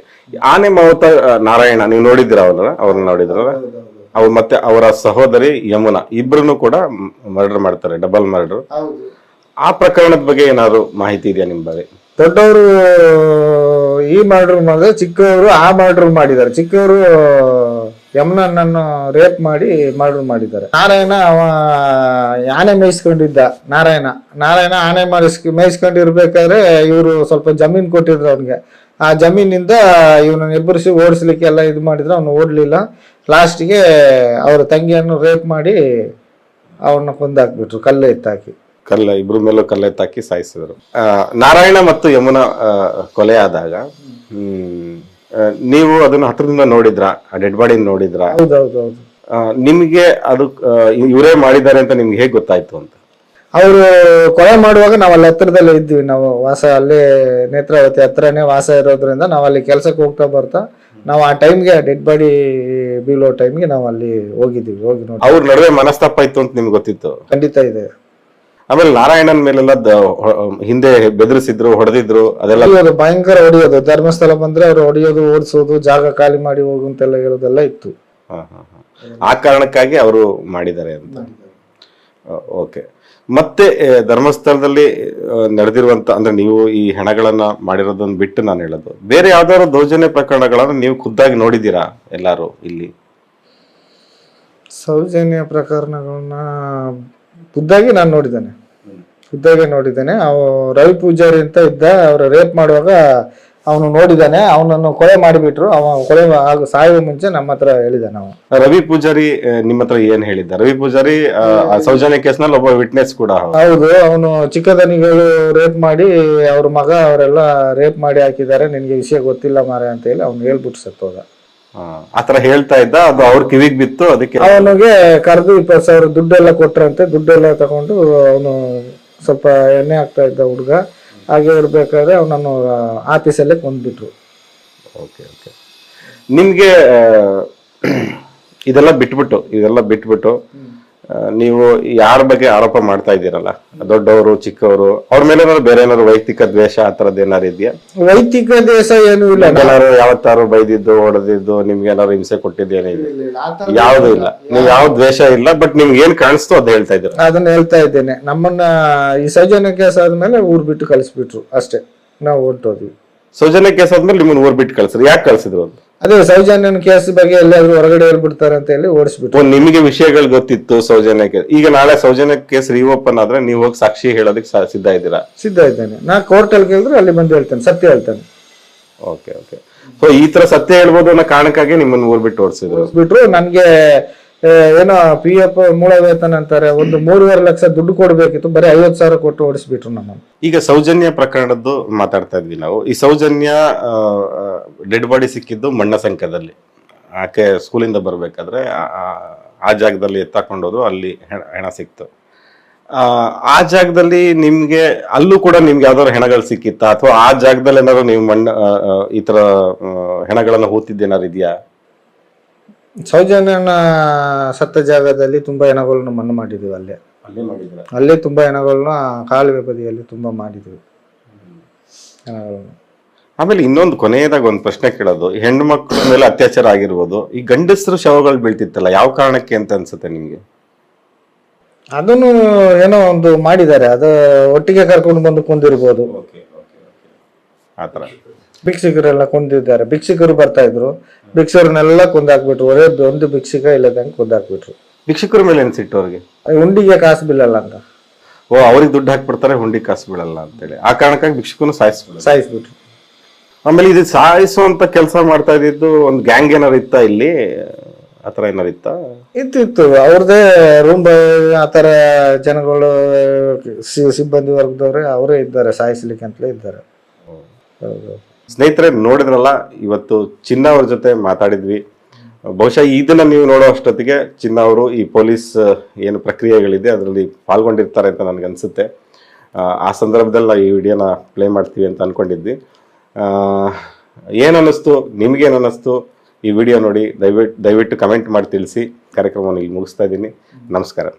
ಆನೆ ಮಾವುತ ನಾರಾಯಣ ನೀವು ನೋಡಿದ್ರ ಅವ್ರನ್ನ ಅವ್ರನ್ನ ನೋಡಿದ್ರ ಅವ್ರು ಮತ್ತೆ ಅವರ ಸಹೋದರಿ ಯಮುನಾ ಇಬ್ರು ಕೂಡ ಮರ್ಡರ್ ಮಾಡ್ತಾರೆ ಡಬಲ್ ಮರ್ಡರ್ ಆ ಪ್ರಕರಣದ ಬಗ್ಗೆ ಏನಾದ್ರು ಮಾಹಿತಿ ಇದೆಯಾ ನಿಮ್ ಬಗ್ಗೆ ದೊಡ್ಡವರು ಈ ಮರ್ಡರ್ ಮಾಡಿದ್ರೆ ಚಿಕ್ಕವರು ಆ ಮರ್ಡರ್ ಮಾಡಿದ್ದಾರೆ. ಚಿಕ್ಕವರು ಯಮುನನ್ನು ರೇಪ್ ಮಾಡಿ ಮರ್ಡರ್ ಮಾಡಿದ್ದಾರೆ. ನಾರಾಯಣ ಅವ ಆನೆ ಮೇಯಿಸ್ಕೊಂಡಿದ್ದ, ನಾರಾಯಣ. ನಾರಾಯಣ ಆನೆ ಮಾಡಿಸ್ ಮೇಯಿಸ್ಕೊಂಡಿರ್ಬೇಕಾದ್ರೆ ಇವರು ಸ್ವಲ್ಪ ಜಮೀನು ಕೊಟ್ಟಿದ್ರು ಅವನಿಗೆ. ಆ ಜಮೀನಿಂದ ಇವನನ್ನು ಎಬ್ಬರಿಸಿ ಓಡಿಸ್ಲಿಕ್ಕೆ ಎಲ್ಲ ಇದು ಮಾಡಿದ್ರು, ಅವನು ಓಡಲಿಲ್ಲ. ಲಾಸ್ಟಿಗೆ ಅವರ ತಂಗಿಯನ್ನು ರೇಪ್ ಮಾಡಿ ಅವನ್ನ ಕೊಂದಾಕ್ಬಿಟ್ರು, ಕಲ್ಲು ಎತ್ತಾಕಿ. ಕಲ್ಲ, ಇಬ್ರ ಮೇಲೂ ಕಲ್ಲೆತ್ತಾಕಿ ಸಾಯಿಸಿದ್ರು. ನಾರಾಯಣ ಮತ್ತು ಯಮುನಾ ಕೊಲೆ ಆದಾಗ ನೀವು ಅದನ್ನ ಹತ್ರದಿಂದ ನೋಡಿದ್ರ? ಆ ಡೆಡ್ ಬಾಡಿ ನೋಡಿದ್ರ? ಹೌದೌದೌದು. ಆ, ನಿಮ್ಗೆ ಅದು ಇವರೇ ಮಾಡಿದ್ದಾರೆ ಅಂತ ನಿಮ್ಗೆ ಹೇಗೆ ಗೊತ್ತಾಯ್ತು ಅಂತ? ಅವರು ಕೊಲೆ ಮಾಡುವಾಗ ನಾವು ಅಲ್ಲಿ ಹತ್ರದಲ್ಲೇ ಇದ್ವಿ. ನಾವು ವಾಸ ಅಲ್ಲಿ ನೇತ್ರಾವತಿ ಹತ್ರನೇ ವಾಸ ಇರೋದ್ರಿಂದ ನಾವು ಅಲ್ಲಿ ಕೆಲ್ಸಕ್ಕೆ ಹೋಗ್ತಾ ಬರ್ತಾ ನಾವು ಆ ಟೈಮ್ಗೆ ಡೆಡ್ ಬಾಡಿ ಬೀಳೋ ಟೈಮ್ಗೆ ನಾವು ಅಲ್ಲಿ ಹೋಗಿದ್ವಿ ಹೋಗಿ ನೋಡಿ. ಅವ್ರ ನಡುವೆ ಮನಸ್ತಾಪ ಇತ್ತು ಅಂತ ನಿಮ್ಗೆ ಗೊತ್ತಿತ್ತು? ಖಂಡಿತ ಇದೆ. ಆಮೇಲೆ ನಾರಾಯಣನ್ ಮೇಲೆಲ್ಲ ಹಿಂದೆ ಬೆದರಿಸಿದ್ರು ಹೊಡೆದಿದ್ರು ಅದೆಲ್ಲ ಹೊಡಿಯೋದು ಭಯಂಕರ ಹೊಡೆಯೋದು. ಧರ್ಮಸ್ಥಳ ಬಂದ್ರೆ ಅವ್ರು ಹೊಡೆಯೋದು ಓಡಿಸೋದು ಜಾಗ ಖಾಲಿ ಮಾಡಿ ಹೋಗು ಅಂತೆಲ್ಲ ಹೇಳೋದೆಲ್ಲ ಇತ್ತು. ಹ, ಹ, ಹ. ಆ ಕಾರಣಕ್ಕಾಗಿ ಅವರು ಮಾಡಿದ್ದಾರೆ ಅಂತ. ಓಕೆ. ಮತ್ತೆ ಧರ್ಮಸ್ಥಳದಲ್ಲಿ ನಡೆದಿರುವಂತ ಅಂದ್ರೆ ನೀವು ಈ ಹೆಣಗಳನ್ನ ಮಾಡಿರೋದನ್ನ ಬಿಟ್ಟು ನಾನು ಹೇಳೋದು. ಬೇರೆ ಯಾವ್ದಾದ್ರು ದೌರ್ಜನ್ಯ ಪ್ರಕರಣಗಳನ್ನ ನೀವು ಖುದ್ದಾಗಿ ನೋಡಿದ್ದೀರಾ ಎಲ್ಲಾರು ಇಲ್ಲಿ? ಸೌಜನ್ಯ ಪ್ರಕರಣಗಳನ್ನ ಖುದ್ದಾಗಿ ನಾನು ನೋಡಿದ್ದೇನೆ. ಖುದ್ದಾಗಿ ನೋಡಿದ್ದೇನೆ. ಅವ ರವಿ ಪೂಜಾರಿ ಅಂತ ಇದ್ದ ಅವ್ರ ರೇಪ್ ಮಾಡುವಾಗ ಅವನು ನೋಡಿದ್ದಾನೆ. ಅವನನ್ನು ಕೊಲೆ ಮಾಡಿಬಿಟ್ರು. ಅವ ಕೊಲೆ ಹಾಗೂ ಸಾಯುವ ಮುಂಚೆ ನಮ್ಮ ಹತ್ರ ಹೇಳಿದ್ದಾನೆ ನಾವು ರವಿ ಪೂಜಾರಿ ನಿಮ್ಮ ಹತ್ರ ಏನ್ ಹೇಳಿದ್ದ? ರವಿ ಪೂಜಾರಿ ಸೌಜನ್ಯ ಕೇಸ್ನಲ್ಲಿ ಒಬ್ಬ ವಿಟ್ನೆಸ್ ಕೂಡ ಹೌದು. ಅವನು ಚಿಕ್ಕದನಿಗಳು ರೇಪ್ ಮಾಡಿ ಅವ್ರ ಮಗ ಅವರೆಲ್ಲ ರೇಪ್ ಮಾಡಿ ಹಾಕಿದ್ದಾರೆ. ನಿನ್ಗೆ ವಿಷಯ ಗೊತ್ತಿಲ್ಲ ಮಾರೆ ಅಂತ ಹೇಳಿ ಅವ್ನು ಹೇಳ್ಬಿಟ್ಟು ಸತ್ತೋದ ಆತರ ಹೇಳ್ತಾ ಇದ್ದ ಅದು ಅವ್ರ ಕಿವಿಗ್ ಬಿತ್ತು ಅದಕ್ಕೆ ಅವನಿಗೆ ಕರೆದು ಇಪ್ಪತ್ತು ಸಾವಿರ ದುಡ್ಡೆಲ್ಲ ಕೊಟ್ರಂತೆ ದುಡ್ಡೆಲ್ಲ ತಗೊಂಡು ಅವನು ಸ್ವಲ್ಪ ಎಣ್ಣೆ ಹಾಕ್ತಾ ಇದ್ದ ಹುಡುಗ. ಹಾಗೆ ಇರ್ಬೇಕಾದ್ರೆ ಅವನನ್ನು ಆಫೀಸಲ್ಲೇ ಕೊಂದ್ಬಿಟ್ರು. Okay okay. ನಿಮ್ಗೆ ಇದೆಲ್ಲ ಬಿಟ್ಬಿಟ್ಟು ಇದೆಲ್ಲ ಬಿಟ್ಬಿಟ್ಟು ನೀವು ಯಾರ ಬಗ್ಗೆ ಆರೋಪ ಮಾಡ್ತಾ ಇದ್ದೀರಲ್ಲ? ದೊಡ್ಡವರು ಚಿಕ್ಕವರು ಅವ್ರ ಮೇಲೆ ಏನಾದ್ರು ಬೇರೆ ಏನಾದ್ರು ವೈಯಕ್ತಿಕ ದ್ವೇಷ ಆ ತರದ್ ಏನಾರು ಇದೆಯಾ? ವೈಯಕ್ತಿಕ ದ್ವೇಷ ಏನೂ ಇಲ್ಲ. ಏನಾದ್ರು ಯಾವತ್ತಾರು ಬೈದಿದ್ದು ಹೊಡೆದಿದ್ದು ನಿಮ್ಗೆ ಏನಾದ್ರು ಹಿಂಸೆ ಕೊಟ್ಟಿದ್ದೇನೆ ಯಾವ್ದು ಇಲ್ಲ. ನೀವು ಯಾವ ದ್ವೇಷ ಇಲ್ಲ ಬಟ್ ನಿಮ್ಗೆ ಏನ್ ಕಾಣಿಸ್ತು ಅದ್ ಹೇಳ್ತಾ ಇದ್ರು ಅದನ್ನ ಹೇಳ್ತಾ ಇದ್ದೇನೆ. ನಮ್ಮನ್ನ ಈ ಸೌಜನ್ಯ ಕೇಸ್ ಆದ್ಮೇಲೆ ಊರ್ ಬಿಟ್ಟು ಕಳಿಸ್ಬಿಟ್ರು ಅಷ್ಟೇ. ನಾವು ಹೊಂಟೋದ್ವಿ ಸೌಜನ್ಯ ಕೇಸ್ ಆದ್ಮೇಲೆ ನಿಮ್ಮನ್ನ ಊರ್ ಬಿಟ್ಟು ಕಳ್ಸಿದ್ರು. ಯಾಕೆ ಕಳ್ಸಿದ್ರು ಅಂತ ಅದೇ ಸೌಜನ್ಯನ ಕೇಸ್ ಬಗ್ಗೆ ಎಲ್ಲಾದ್ರೂ ಹೊರಗಡೆ ಹೇಳ್ಬಿಡ್ತಾರೆ ಅಂತ ಹೇಳಿ ಓಡಿಸ್ಬಿಟ್ಟು ನಿಮಗೆ ವಿಷಯಗಳು ಗೊತ್ತಿತ್ತು ಸೌಜನ್ಯ ಕೇಸ್. ಈಗ ನಾಳೆ ಸೌಜನ್ಯ ಕೇಸ್ ರೀಓಪನ್ ಆದ್ರೆ ನೀವು ಹೋಗಿ ಸಾಕ್ಷಿ ಹೇಳೋದಕ್ಕೆ ಸಿದ್ಧ ಇದ್ದೀರಾ? ಸಿದ್ಧ ಇದ್ದೇನೆ. ನಾ ಕೋರ್ಟಲ್ಲಿ ಕೇಳಿದ್ರೆ ಅಲ್ಲಿ ಬಂದು ಹೇಳ್ತೇನೆ ಸತ್ಯ ಹೇಳ್ತೇನೆ. ಓಕೆ ಓಕೆ ಸೊ ಈ ತರ ಸತ್ಯ ಹೇಳ್ಬೋದು ಅನ್ನೋ ಕಾರಣಕ್ಕಾಗಿ ನಿಮ್ಮನ್ನು ಊರ್ ಬಿಟ್ಟು ಓಡಿಸಿದ್ರು. ಬಿಟ್ರು ನನ್ಗೆ ಏನೋ ಪಿ ಎಫ್ ಮೂಲ ವೇತನ ಅಂತಾರೆ ಒಂದು ಮೂರುವರೆ ಲಕ್ಷ ದುಡ್ಡು ಕೊಡಬೇಕಿತ್ತು ಬರೀ ಐವತ್ತು ಸಾವಿರ ಕೊಟ್ಟು ಓಡಿಸ್ಬಿಟ್ರು ನಮ್ಮನ್ನು. ಈಗ ಸೌಜನ್ಯ ಪ್ರಕರಣದ್ದು ಮಾತಾಡ್ತಾ ಇದ್ವಿ ನಾವು. ಈ ಸೌಜನ್ಯ ಡೆಡ್ ಬಾಡಿ ಸಿಕ್ಕಿದ್ದು ಮಣ್ಣ ಸಂಖ್ಯದಲ್ಲಿ ಆಕೆ ಸ್ಕೂಲಿಂದ ಬರಬೇಕಾದ್ರೆ ಆ- ಜಾಗದಲ್ಲಿ ಎತ್ತಾಕೊಂಡೋದ್ರು ಅಲ್ಲಿ ಹೆಣ- ಸಿಕ್ತು. ಆ, ಜಾಗದಲ್ಲಿ ನಿಮ್ಗೆ ಅಲ್ಲೂ ಕೂಡ ನಿಮ್ಗೆ ಯಾವ್ದಾದ್ರು ಹೆಣಗಳು ಸಿಕ್ಕಿತ್ತಾ? ಅಥವಾ ಆ ಜಾಗದಲ್ಲಿ ಏನಾದ್ರು ನೀವು ಮಣ್ಣ ಈ ತರ ಹೆಣಗಳನ್ನು ಹೆಣಗಳನ್ನ ಹೂತಿದ್ದೇನಾರು ಇದೆಯಾ? ಸೌಜನ್ಯನ ಸತ್ತ ಜಾಗದಲ್ಲಿ ತುಂಬಾ ಹೆಣಗಳನ್ನ ಮಣ್ಣು ಮಾಡಿದ್ವಿ ಅಲ್ಲೇ. ಅಲ್ಲೇ ತುಂಬಾ ಹೆಣಗಳನ್ನ ಕಾಲುವೆ ಬದಿಯಲ್ಲಿ ತುಂಬಾ ಮಾಡಿದ್ವಿ. ಹೆಣಗಳನ್ನು ಆಮೇಲೆ ಇನ್ನೊಂದು ಕೊನೆಯದಾಗ ಒಂದು ಪ್ರಶ್ನೆ ಕೇಳೋದು. ಹೆಣ್ಣು ಮಕ್ಕಳ ಮೇಲೆ ಅತ್ಯಾಚಾರ ಆಗಿರ್ಬೋದು ಈ ಗಂಡಸರು ಶವಗಳು ಬೀಳ್ತಿತ್ತಲ್ಲ ಯಾವ ಕಾರಣಕ್ಕೆ ಅಂತ ಅನ್ಸುತ್ತೆ ನಿಮ್ಗೆ? ಅದನ್ನು ಏನೋ ಒಂದು ಮಾಡಿದ್ದಾರೆ. ಅದು ಒಟ್ಟಿಗೆ ಕರ್ಕೊಂಡು ಬಂದು ಕುಂದಿರ್ಬೋದು. ಆತರ ಭಿಕ್ಷುಕರೆಲ್ಲ ಕುಂದಿದ್ದಾರೆ. ಭಿಕ್ಷುಕರು ಬರ್ತಾ ಇದ್ರು. ಭಿಕ್ಷುಕರನ್ನೆಲ್ಲ ಕೊಂದಾಕ್ಬಿಟ್ರು. ಅದೇ ಒಂದು ಭಿಕ್ಷಕ ಇಲ್ಲದಂಗೆ ಕೊಂದಾಕ್ಬಿಟ್ರು. ಭಿಕ್ಷುಕರ ಮೇಲೆ ಏನ್ ಸಿಟ್ಟು ಅವ್ರಿಗೆ? ಹುಂಡಿಗೆ ಕಾಸು ಬೀಳಲ್ಲ ಅಂತ. ಓ ಅವ್ರಿಗೆ ದುಡ್ಡು ಹಾಕ್ಬಿಡ್ತಾರೆ ಹುಂಡಿ ಕಾಸು ಬೀಳಲ್ಲ ಅಂತೇಳಿ ಆ ಕಾರಣಕ್ಕಾಗಿ ಭಿಕ್ಷುಕನು ಸಾಯಿಸ್ಬಿಡ ಸಾಯಿಸ್ಬಿಟ್ರು. ಆಮೇಲೆ ಇದು ಸಾಯಿಸುವಂತ ಕೆಲಸ ಮಾಡ್ತಾ ಇದ್ದಿದ್ದು ಒಂದು ಗ್ಯಾಂಗ್ ಏನಾರು ಇತ್ತ ಇಲ್ಲಿ? ಆತರ ಏನಾರು ಇತ್ತ? ಇತ್ತು ಇತ್ತು. ಅವ್ರದೇ ರೂಮ್ ಆ ಥರ ಜನಗಳು ಸಿ- ಸಿಬ್ಬಂದಿ ವರ್ಗದವ್ರೆ ಅವರೇ ಇದ್ದಾರೆ ಸಾಯಿಸ್ಲಿಕ್ಕೆ ಅಂತಲೇ ಇದ್ದಾರೆ. ಹೌದು. ಸ್ನೇಹಿತರೆ ನೋಡಿದ್ರಲ್ಲ ಇವತ್ತು ಚಿನ್ನ ಅವ್ರ ಜೊತೆ ಮಾತಾಡಿದ್ವಿ. ಬಹುಶಃ ಇದನ್ನ ನೀವು ನೋಡೋ ಅಷ್ಟೊತ್ತಿಗೆ ಚಿನ್ನ ಅವರು ಈ ಪೊಲೀಸ್ ಏನು ಪ್ರಕ್ರಿಯೆಗಳಿದೆ ಅದರಲ್ಲಿ ಪಾಲ್ಗೊಂಡಿರ್ತಾರೆ ಅಂತ ನನಗೆ ಅನ್ಸುತ್ತೆ. ಆ, ಸಂದರ್ಭದಲ್ಲಿ ನಾವು ಈ ವಿಡಿಯೋನ ಪ್ಲೇ ಮಾಡ್ತೀವಿ ಅಂತ ಅನ್ಕೊಂಡಿದ್ವಿ. ಏನು ಏನ್ ಅನ್ನಿಸ್ತು ನಿಮ್ಗೇನು ಅನ್ನಿಸ್ತು ಈ ವಿಡಿಯೋ ನೋಡಿ ದಯವಿಟ್ಟು ದಯವಿಟ್ಟು ಕಮೆಂಟ್ ಮಾಡಿ ತಿಳಿಸಿ. ಕಾರ್ಯಕ್ರಮವನ್ನು ಇಲ್ಲಿ ಮುಗಿಸ್ತಾ ಇದ್ದೀನಿ. ನಮಸ್ಕಾರ.